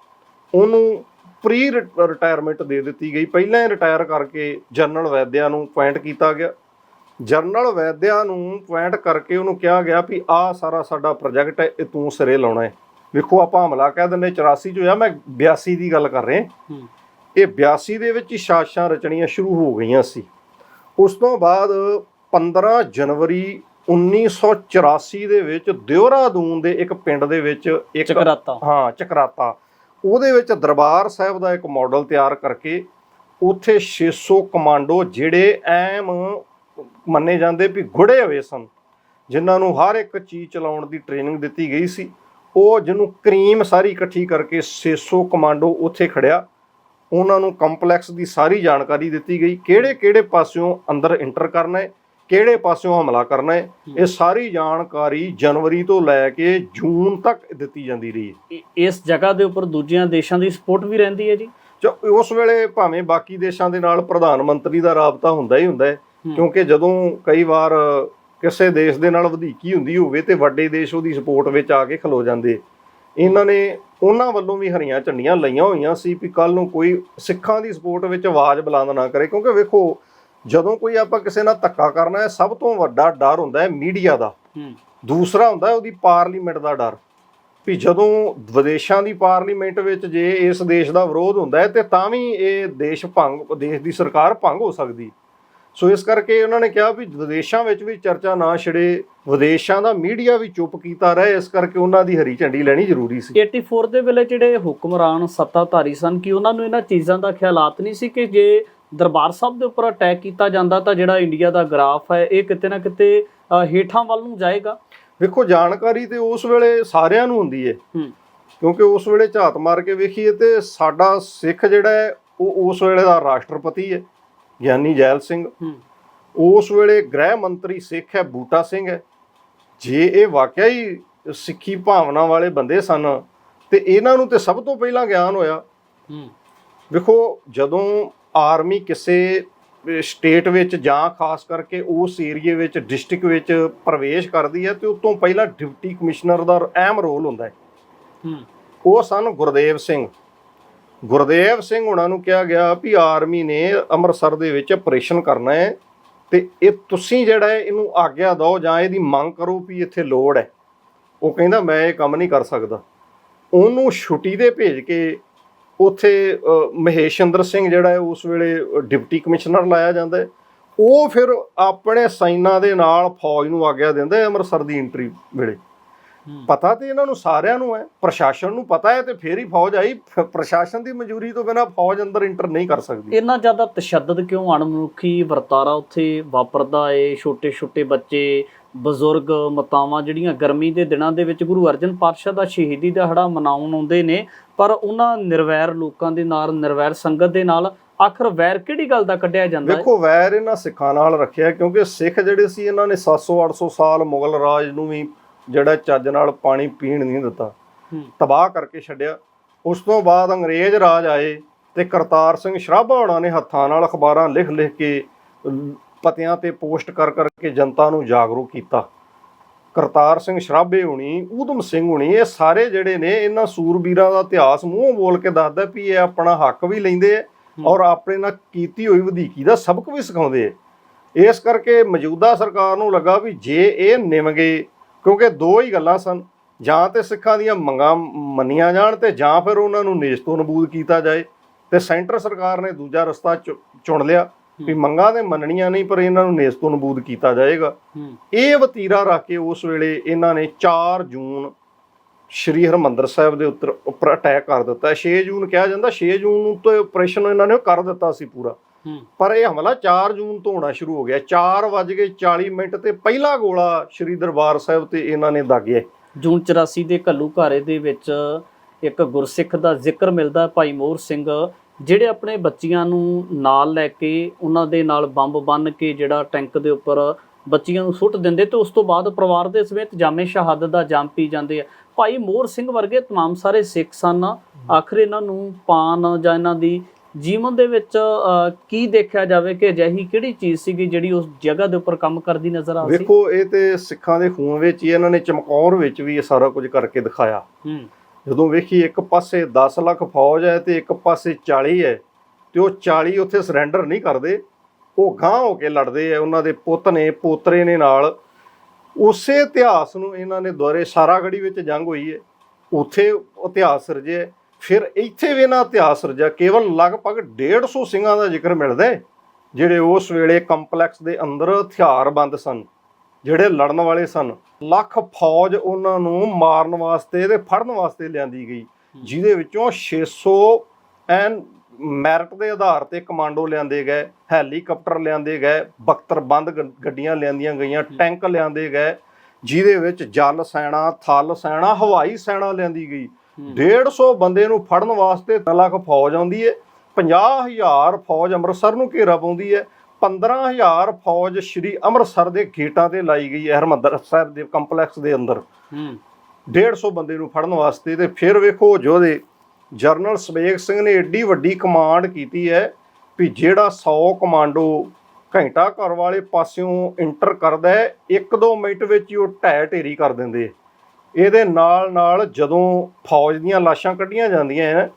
ਉਹਨੂੰ ਪ੍ਰੀ ਰਿਟਾਇਰਮੈਂਟ ਦੇ ਦਿੱਤੀ ਗਈ। ਪਹਿਲਾਂ ਹੀ ਰਿਟਾਇਰ ਕਰਕੇ ਜਨਰਲ ਵੈਦਿਆ ਨੂੰ ਪੁਆਇੰਟ ਕੀਤਾ ਗਿਆ। ਜਨਰਲ ਵੈਦਿਆ ਨੂੰ ਪੁਆਇੰਟ ਕਰਕੇ ਉਹਨੂੰ ਕਿਹਾ ਗਿਆ ਵੀ ਆਹ ਸਾਰਾ ਸਾਡਾ ਪ੍ਰੋਜੈਕਟ ਹੈ ਇਹ ਤੂੰ ਸਿਰੇ ਲਾਉਣਾ ਹੈ। ਵੇਖੋ ਆਪਾਂ ਹਮਲਾ ਕਹਿ ਦਿੰਦੇ 84 ਚ ਹੋਇਆ। ਮੈਂ 82 ਦੀ ਗੱਲ ਕਰ ਰਿਹਾ। ਇਹ 82 ਦੇ ਵਿੱਚ ਹੀ ਸਾਜ਼ਿਸ਼ਾਂ ਰਚਣੀਆਂ ਸ਼ੁਰੂ ਹੋ ਗਈਆਂ ਸੀ। ਉਸ ਤੋਂ ਬਾਅਦ 15 ਜਨਵਰੀ 1984 ਦੇ ਵਿੱਚ ਦਿਉਰਾਦੂਨ ਦੇ ਇੱਕ ਪਿੰਡ ਦੇ ਵਿੱਚ ਇੱਕ ਚਕਰਾਤਾ। ਹਾਂ ਚਕਰਾਤਾ। ਉਹਦੇ ਵਿੱਚ ਦਰਬਾਰ ਸਾਹਿਬ ਦਾ ਇੱਕ ਮਾਡਲ ਤਿਆਰ ਕਰਕੇ ਉੱਥੇ 600 ਕਮਾਂਡੋ ਜਿਹੜੇ ਐਮ ਮੰਨੇ ਜਾਂਦੇ ਵੀ ਗੁੜੇ ਹੋਏ ਸਨ ਜਿਨ੍ਹਾਂ ਨੂੰ ਹਰ ਇੱਕ ਚੀਜ਼ ਚਲਾਉਣ ਦੀ ਟ੍ਰੇਨਿੰਗ ਦਿੱਤੀ ਗਈ ਸੀ। ਉਹ ਜਿਹਨੂੰ ਕਰੀਮ ਸਾਰੀ ਇਕੱਠੀ ਕਰਕੇ 600 ਕਮਾਂਡੋ ਉੱਥੇ ਖੜਿਆ। ਉਹਨਾਂ ਨੂੰ ਕੰਪਲੈਕਸ ਦੀ ਸਾਰੀ ਜਾਣਕਾਰੀ ਦਿੱਤੀ ਗਈ। ਕਿਹੜੇ ਕਿਹੜੇ ਪਾਸਿਓਂ ਅੰਦਰ ਇੰਟਰ ਕਰਨਾ ਹੈ ਕਿਹੜੇ ਪਾਸਿਓਂ ਹਮਲਾ ਕਰਨਾ ਹੈ ਇਹ ਸਾਰੀ ਜਾਣਕਾਰੀ ਜਨਵਰੀ ਤੋਂ ਲੈ ਕੇ ਜੂਨ ਤੱਕ ਦਿੱਤੀ ਜਾਂਦੀ ਰਹੀ ਹੈ। ਇਸ ਜਗ੍ਹਾ ਦੇ ਉੱਪਰ ਦੂਜਿਆਂ ਦੇਸ਼ਾਂ ਦੀ ਸਪੋਰਟ ਵੀ ਰਹਿੰਦੀ ਹੈ ਜੀ? ਉਸ ਵੇਲੇ ਭਾਵੇਂ ਬਾਕੀ ਦੇਸ਼ਾਂ ਦੇ ਨਾਲ ਪ੍ਰਧਾਨ ਮੰਤਰੀ ਦਾ ਰਾਬਤਾ ਹੁੰਦਾ ਹੀ ਹੁੰਦਾ ਹੂੰ। ਕਿਉਂਕਿ ਜਦੋਂ ਕਈ ਵਾਰ ਕਿਸੇ ਦੇਸ਼ ਦੇ ਨਾਲ ਵਧੀਕੀ ਹੁੰਦੀ ਹੋਵੇ ਤੇ ਵੱਡੇ ਦੇਸ਼ ਉਹਦੀ ਸਪੋਰਟ ਵਿੱਚ ਆ ਕੇ ਖਲੋ ਜਾਂਦੇ। ਇਹਨਾਂ ਨੇ ਉਹਨਾਂ ਵੱਲੋਂ ਵੀ ਹਰੀਆਂ ਝੰਡੀਆਂ ਲਈਆਂ ਹੋਈਆਂ ਸੀ ਵੀ ਕੱਲ ਨੂੰ ਕੋਈ ਸਿੱਖਾਂ ਦੀ ਸਪੋਰਟ ਵਿੱਚ ਆਵਾਜ਼ ਬੁਲੰਦ ਨਾ ਕਰੇ। ਕਿਉਂਕਿ ਵੇਖੋ ਜਦੋਂ ਕੋਈ ਆਪਾਂ ਕਿਸੇ ਨਾਲ ਧੱਕਾ ਕਰਨਾ ਹੈ ਸਭ ਤੋਂ ਵੱਡਾ ਡਰ ਹੁੰਦਾ ਹੈ ਮੀਡੀਆ ਦਾ। ਦੂਸਰਾ ਹੁੰਦਾ ਹੈ ਉਹਦੀ ਪਾਰਲੀਮੈਂਟ ਦਾ ਡਰ। ਵੀ ਜਦੋਂ ਵਿਦੇਸ਼ਾਂ ਦੀ ਪਾਰਲੀਮੈਂਟ ਵਿੱਚ ਜੇ ਇਸ ਦੇਸ਼ ਦਾ ਵਿਰੋਧ ਹੁੰਦਾ ਹੈ ਤੇ ਤਾਂ ਵੀ ਇਹ ਦੇਸ਼ ਭੰਗ ਦੇਸ਼ ਦੀ ਸਰਕਾਰ ਭੰਗ ਹੋ ਸਕਦੀ। ਸੋ ਇਸ ਕਰਕੇ ਉਹਨਾਂ ਨੇ ਕਿਹਾ ਵੀ ਵਿਦੇਸ਼ਾਂ ਵਿੱਚ ਵੀ ਚਰਚਾ ਨਾ ਛਿੜੇ ਵਿਦੇਸ਼ਾਂ ਦਾ ਮੀਡੀਆ ਵੀ ਚੁੱਪ ਕੀਤਾ ਰਹੇ ਇਸ ਕਰਕੇ ਉਹਨਾਂ ਦੀ ਹਰੀ ਝੰਡੀ ਲੈਣੀ ਜ਼ਰੂਰੀ ਸੀ। 84 ਦੇ ਵੇਲੇ ਜਿਹੜੇ ਹੁਕਮਰਾਨ ਸੱਤਾਧਾਰੀ ਸਨ ਕਿ ਉਹਨਾਂ ਨੂੰ ਇਹਨਾਂ ਚੀਜ਼ਾਂ ਦਾ ਖਿਆਲਾਤ ਨਹੀਂ ਸੀ ਕਿ ਜੇ ਦਰਬਾਰ ਸਾਹਿਬ ਦੇ ਉੱਪਰ ਅਟੈਕ ਕੀਤਾ ਜਾਂਦਾ ਤਾਂ ਜਿਹੜਾ ਇੰਡੀਆ ਦਾ ਗ੍ਰਾਫ ਹੈ ਇਹ ਕਿਤੇ ਨਾ ਕਿਤੇ ਹੇਠਾਂ ਵੱਲ ਨੂੰ ਜਾਏਗਾ? ਵੇਖੋ ਜਾਣਕਾਰੀ ਤੇ ਉਸ ਵੇਲੇ ਸਾਰਿਆਂ ਨੂੰ ਹੁੰਦੀ ਹੂੰ। ਕਿਉਂਕਿ ਉਸ ਵੇਲੇ ਝਾਤ ਮਾਰ ਕੇ ਵੇਖੀਏ ਤੇ ਸਾਡਾ ਸਿੱਖ ਜਿਹੜਾ ਹੈ ਉਹ ਉਸ ਵੇਲੇ ਦਾ ਰਾਸ਼ਟਰਪਤੀ ਹੈ ਗਿਆਨੀ ਜੈਲ ਸਿੰਘ। ਉਸ ਵੇਲੇ ਗ੍ਰਹਿ ਮੰਤਰੀ ਸਿੱਖ ਹੈ ਬੂਟਾ ਸਿੰਘ ਹੈ। ਜੇ ਇਹ ਵਾਕਿਆ ਹੀ ਸਿੱਖੀ ਭਾਵਨਾ ਵਾਲੇ ਬੰਦੇ ਸਨ ਤੇ ਇਹਨਾਂ ਨੂੰ ਤੇ ਸਭ ਤੋਂ ਪਹਿਲਾਂ ਗਿਆਨ ਹੋਇਆ। ਹੂੰ। ਵੇਖੋ ਜਦੋਂ ਆਰਮੀ ਕਿਸੇ ਸਟੇਟ ਵਿੱਚ ਜਾਂ ਖਾਸ ਕਰਕੇ ਉਸ ਏਰੀਏ ਵਿੱਚ ਡਿਸਟ੍ਰਿਕਟ ਵਿੱਚ ਪ੍ਰਵੇਸ਼ ਕਰਦੀ ਹੈ ਤੇ ਉਸ ਤੋਂ ਪਹਿਲਾਂ ਡਿਪਟੀ ਕਮਿਸ਼ਨਰ ਦਾ ਅਹਿਮ ਰੋਲ ਹੁੰਦਾ ਹੈ। ਹੂੰ। ਉਹ ਸਨ ਗੁਰਦੇਵ ਸਿੰਘ। ਗੁਰਦੇਵ ਸਿੰਘ ਉਹਨਾਂ ਨੂੰ ਕਿਹਾ ਗਿਆ ਵੀ ਆਰਮੀ ਨੇ ਅੰਮ੍ਰਿਤਸਰ ਦੇ ਵਿੱਚ ਆਪਰੇਸ਼ਨ ਕਰਨਾ ਹੈ ਤੇ ਇਹ ਤੁਸੀਂ ਜਿਹੜਾ ਹੈ ਇਹਨੂੰ ਆਗਿਆ ਦਿਓ ਜਾਂ ਇਹਦੀ ਮੰਗ ਕਰੋ ਵੀ ਇੱਥੇ ਲੋੜ ਹੈ। ਉਹ ਕਹਿੰਦਾ ਮੈਂ ਇਹ ਕੰਮ ਨਹੀਂ ਕਰ ਸਕਦਾ। ਉਹਨੂੰ ਛੁੱਟੀ ਦੇ ਭੇਜ ਕੇ ਉੱਥੇ ਅ, ਮਹੇਸ਼ਿੰਦਰ ਸਿੰਘ ਜਿਹੜਾ ਹੈ ਉਸ ਵੇਲੇ ਡਿਪਟੀ ਕਮਿਸ਼ਨਰ ਲਾਇਆ ਜਾਂਦਾ ਹੈ। ਉਹ ਫਿਰ ਆਪਣੇ ਸੈਨਾ ਦੇ ਨਾਲ ਫੌਜ ਨੂੰ ਆਗਿਆ ਦਿੰਦਾ ਹੈ ਅੰਮ੍ਰਿਤਸਰ ਦੀ ਐਂਟਰੀ ਵੇਲੇ। ਪਤਾ ਤੇ ਇਹਨਾਂ ਨੂੰ ਸਾਰਿਆਂ ਨੂੰ ਹੈ ਪ੍ਰਸ਼ਾਸਨ ਨੂੰ ਪਤਾ ਹੈ ਤੇ ਫੇਰ ਹੀ ਫੌਜ ਆਈ। ਪ੍ਰਸ਼ਾਸਨ ਦੀ ਮਨਜ਼ੂਰੀ ਤੋਂ ਬਿਨਾਂ ਫੌਜ ਅੰਦਰ ਇੰਟਰ ਨਹੀਂ ਕਰ ਸਕਦੀ। ਇੰਨਾ ਜ਼ਿਆਦਾ ਤਸ਼ੱਦਦ ਕਿਉਂ ਅਣਮਨੁੱਖੀ ਵਰਤਾਰਾ ਉੱਥੇ ਵਾਪਰਦਾ ਏ? ਛੋਟੇ ਛੋਟੇ ਬੱਚੇ ਬਜ਼ੁਰਗ ਮਾਤਾਵਾਂ ਜਿਹੜੀਆਂ ਗਰਮੀ ਦੇ ਦਿਨਾਂ ਦੇ ਵਿੱਚ ਗੁਰੂ ਅਰਜਨ ਪਾਤਸ਼ਾਹ ਦਾ ਸ਼ਹੀਦੀ ਦਿਹਾੜਾ ਮਨਾਉਣ ਆਉਂਦੇ ਨੇ ਪਰ ਉਹਨਾਂ ਨਿਰਵੈਰ ਲੋਕਾਂ ਦੇ ਨਾਲ ਨਿਰਵੈਰ ਸੰਗਤ ਦੇ ਨਾਲ ਆਖਰ ਵੈਰ ਕਿਹੜੀ ਗੱਲ ਦਾ ਕੱਢਿਆ ਜਾਂਦਾ ਹੈ ਵੇਖੋ ਵੈਰ ਇਹਨਾਂ ਸਿੱਖਾਂ ਨਾਲ ਰੱਖਿਆ ਕਿਉਂਕਿ ਸਿੱਖ ਜਿਹੜੇ ਸੀ ਇਹਨਾਂ ਨੇ 700 800 ਸਾਲ ਮੁਗਲ ਰਾਜ ਨੂੰ ਵੀ ਜਿਹੜਾ ਚੱਜ ਨਾਲ ਪਾਣੀ ਪੀਣ ਨਹੀਂ ਦਿੱਤਾ। ਤਬਾਹ ਕਰਕੇ ਛੱਡਿਆ। ਉਸ ਤੋਂ ਬਾਅਦ ਅੰਗਰੇਜ਼ ਰਾਜ ਆਏ ਤੇ ਕਰਤਾਰ ਸਿੰਘ ਸ਼ਰਾਭਾ ਹੋਣਾ ਨੇ ਹੱਥਾਂ ਨਾਲ ਅਖਬਾਰਾਂ ਲਿਖ ਲਿਖ ਕੇ ਪਤਿਆਂ ਤੇ ਪੋਸਟ ਕਰ ਕਰਕੇ ਜਨਤਾ ਨੂੰ ਜਾਗਰੂਕ ਕੀਤਾ। ਕਰਤਾਰ ਸਿੰਘ ਸ਼ਰਾਭੇ ਹੁਣੀ ਊਧਮ ਸਿੰਘ ਹੁਣੀ ਇਹ ਸਾਰੇ ਜਿਹੜੇ ਨੇ ਇਹਨਾਂ ਸੂਰਬੀਰਾਂ ਦਾ ਇਤਿਹਾਸ ਮੂੰਹੋਂ ਬੋਲ ਕੇ ਦੱਸਦਾ ਵੀ ਇਹ ਆਪਣਾ ਹੱਕ ਵੀ ਲੈਂਦੇ ਆ ਔਰ ਆਪਣੇ ਨਾਲ ਕੀਤੀ ਹੋਈ ਵਧੀਕੀ ਦਾ ਸਬਕ ਵੀ ਸਿਖਾਉਂਦੇ ਆ। ਇਸ ਕਰਕੇ ਮੌਜੂਦਾ ਸਰਕਾਰ ਨੂੰ ਲੱਗਾ ਵੀ ਜੇ ਇਹ ਨਿਮਗੇ ਕਿਉਂਕਿ ਦੋ ਹੀ ਗੱਲਾਂ ਸਨ ਜਾਂ ਤੇ ਸਿੱਖਾਂ ਦੀਆਂ ਮੰਗਾਂ ਮੰਨੀਆਂ ਜਾਣ ਤੇ ਜਾਂ ਫਿਰ ਉਹਨਾਂ ਨੂੰ ਨੇਸ ਤੋਂ ਨਬੂਦ ਕੀਤਾ ਜਾਏ ਤੇ ਸੈਂਟਰ ਸਰਕਾਰ ਨੇ ਦੂਜਾ ਰਸਤਾ ਚੁਣ ਲਿਆ ਵੀ ਮੰਗਾਂ ਤੇ ਮੰਨਣੀਆਂ ਨਹੀਂ ਪਰ ਇਹਨਾਂ ਨੂੰ ਨੇਸ ਤੋਂ ਨਬੂਦ ਕੀਤਾ ਜਾਏਗਾ। ਇਹ ਵਤੀਰਾ ਰੱਖ ਕੇ ਉਸ ਵੇਲੇ ਇਹਨਾਂ ਨੇ 4 ਜੂਨ ਸ਼੍ਰੀ ਹਰਮੰਦਰ ਸਾਹਿਬ ਦੇ ਉੱਤਰ ਉੱਪਰ ਅਟੈਕ ਕਰ ਦਿੱਤਾ। 6 ਜੂਨ ਕਿਹਾ ਜਾਂਦਾ 6 ਜੂਨ ਨੂੰ ਤਾਂ ਆਪਰੇਸ਼ਨ ਇਹਨਾਂ ਨੇ ਕਰ ਦਿੱਤਾ ਸੀ ਪੂਰਾ। ਪਰ ਇਹ ਹਮਲਾ 4 ਜੂਨ ਤੋਂ ਹੋਣਾ ਸ਼ੁਰੂ ਹੋ ਗਿਆ 4 ਵੱਜ ਕੇ 40 ਮਿੰਟ ਤੇ ਪਹਿਲਾ ਗੋਲਾ ਸ਼੍ਰੀ ਦਰਬਾਰ ਸਾਹਿਬ ਤੇ ਇਹਨਾਂ ਨੇ ਦਾਗਿਆ ਜੂਨ 84 ਦੇ ਘੱਲੂ ਘਾਰੇ ਦੇ ਵਿੱਚ ਇੱਕ ਗੁਰਸਿੱਖ ਦਾ ਜ਼ਿਕਰ ਮਿਲਦਾ ਹੈ, ਭਾਈ ਮੋਹਰ ਸਿੰਘ ਜਿਹੜੇ ਆਪਣੇ ਬੱਚੀਆਂ ਨੂੰ ਨਾਲ ਲੈ ਕੇ ਉਹਨਾਂ ਦੇ ਨਾਲ ਬੰਬ ਬੰਨ ਕੇ ਜਿਹੜਾ ਟੈਂਕ ਦੇ ਉੱਪਰ ਬੱਚੀਆਂ ਨੂੰ ਸੁੱਟ ਦਿੰਦੇ ਤੇ ਉਸ ਤੋਂ ਬਾਅਦ ਪਰਿਵਾਰ ਦੇ ਸਮੇਤ ਜਾਮੇ ਸ਼ਹਾਦਤ ਦਾ ਜਾਮ ਪੀ ਜਾਂਦੇ ਆ ਭਾਈ ਮੋਹਰ ਸਿੰਘ ਵਰਗੇ तमाम ਸਾਰੇ ਸਿੱਖ ਸਨ ਆਖਰ ਇਹਨਾਂ ਨੂੰ ਪਾਨ ਜਾਂ ਇਹਨਾਂ ਦੀ ਜੀਵਨ ਦੇ ਵਿੱਚ ਕੀ ਦੇਖਿਆ ਜਾਵੇ ਕਿ ਅਜਿਹੀ ਕਿਹੜੀ ਚੀਜ਼ ਸੀਗੀ ਜਿਹੜੀ ਉਸ ਜਗ੍ਹਾ ਦੇ ਉੱਪਰ ਕੰਮ ਕਰਦੀ ਨਜ਼ਰ ਆ ਰਹੀ ਵੇਖੋ ਇਹ ਤੇ ਸਿੱਖਾਂ ਦੇ ਖੂਨ ਵਿੱਚ ਹੀ ਇਹਨਾਂ ਨੇ ਚਮਕੌਰ ਵਿੱਚ ਵੀ ਇਹ ਸਾਰਾ ਕੁਝ ਕਰਕੇ ਦਿਖਾਇਆ। ਹੂੰ। ਜਦੋਂ ਵੇਖੀ ਇੱਕ ਪਾਸੇ 10 ਲੱਖ ਫੌਜ ਹੈ ਤੇ ਇੱਕ ਪਾਸੇ 40 ਹੈ ਤੇ ਉਹ 40 ਉੱਥੇ ਸਰੈਂਡਰ ਨਹੀਂ ਕਰਦੇ ਉਹ ਗਾਂਹ ਹੋ ਕੇ ਲੜਦੇ ਆ ਉਹਨਾਂ ਦੇ ਪੁੱਤ ਨੇ ਪੋਤਰੇ ਨੇ ਨਾਲ। ਉਸੇ ਇਤਿਹਾਸ ਨੂੰ ਇਹਨਾਂ ਨੇ ਦੁਆਰੇ ਸਾਰਾਗੜੀ ਵਿੱਚ ਜੰਗ ਹੋਈ ਹੈ ਉੱਥੇ ਇਤਿਹਾਸ ਸਿਰਜਿਆ ਫਿਰ ਇੱਥੇ ਵੀ ਇਹਨਾਂ ਇਤਿਹਾਸ ਸਿਰਜਿਆ ਕੇਵਲ ਲਗਭਗ 150 ਸਿੰਘਾਂ ਦਾ ਜ਼ਿਕਰ ਮਿਲਦਾ ਹੈ, ਜਿਹੜੇ ਉਸ ਵੇਲੇ ਕੰਪਲੈਕਸ ਦੇ ਅੰਦਰ ਹਥਿਆਰਬੰਦ ਸਨ, ਜਿਹੜੇ ਲੜਨ ਵਾਲੇ ਸਨ। ਲੱਖ ਫੌਜ ਉਹਨਾਂ ਨੂੰ ਮਾਰਨ ਵਾਸਤੇ ਤੇ ਫੜਨ ਵਾਸਤੇ ਲਿਆਂਦੀ ਗਈ, ਜਿਹਦੇ ਵਿੱਚੋਂ 600 ਐਨ ਮੈਰਿਟ ਦੇ ਆਧਾਰ ਤੇ ਕਮਾਂਡੋ ਲਿਆਂਦੇ ਗਏ, ਹੈਲੀਕਾਪਟਰ ਲਿਆਂਦੇ ਗਏ, ਬਖਤਰਬੰਦ ਗੱਡੀਆਂ ਲਿਆਂਦੀਆਂ ਗਈਆਂ, ਟੈਂਕ ਲਿਆਂਦੇ ਗਏ, ਜਿਹਦੇ ਵਿੱਚ ਜਲ ਸੈਨਾ, ਥਲ ਸੈਨਾ, ਹਵਾਈ ਸੈਨਾ ਲਿਆਂਦੀ ਗਈ। 150 ਬੰਦੇ ਨੂੰ ਫੜਨ ਵਾਸਤੇ 3 ਲੱਖ ਫੌਜ ਆਉਂਦੀ ਹੈ 50000 ਫੌਜ ਅੰਮ੍ਰਿਤਸਰ ਨੂੰ ਘੇਰਾ ਪਾਉਂਦੀ ਹੈ 15000 ਫੌਜ ਸ਼੍ਰੀ ਅੰਮ੍ਰਿਤਸਰ ਦੇ ਗੇਟਾਂ ਤੇ ਲਾਈ ਗਈ ਹੈ ਹਰਮੰਦਰ ਸਾਹਿਬ ਦੇ ਕੰਪਲੈਕਸ ਦੇ ਅੰਦਰ ਹੂੰ 150 ਬੰਦੇ ਨੂੰ ਫੜਨ ਵਾਸਤੇ ਤੇ ਫਿਰ ਵੇਖੋ ਯੋਧੇ ਜਰਨਲ ਸਵੇਗ ਸਿੰਘ ਨੇ ਏਡੀ ਵੱਡੀ ਕਮਾਂਡ ਕੀਤੀ ਹੈ ਵੀ ਜਿਹੜਾ 100 ਕਮਾਂਡੋ ਘੰਟਾ ਘਰ ਵਾਲੇ ਪਾਸਿਓਂ ਇੰਟਰ ਕਰਦਾ ਹੈ 1-2 ਮਿੰਟ ਵਿੱਚ ਹੀ ਉਹ ਢਹਿ ਢੇਰੀ ਕਰ ਦਿੰਦੇ ਹੈ। ਇਹਦੇ ਨਾਲ ਨਾਲ ਜਦੋਂ ਫੌਜ ਦੀਆਂ ਲਾਸ਼ਾਂ ਕੱਢੀਆਂ ਜਾਂਦੀਆਂ ਹੈ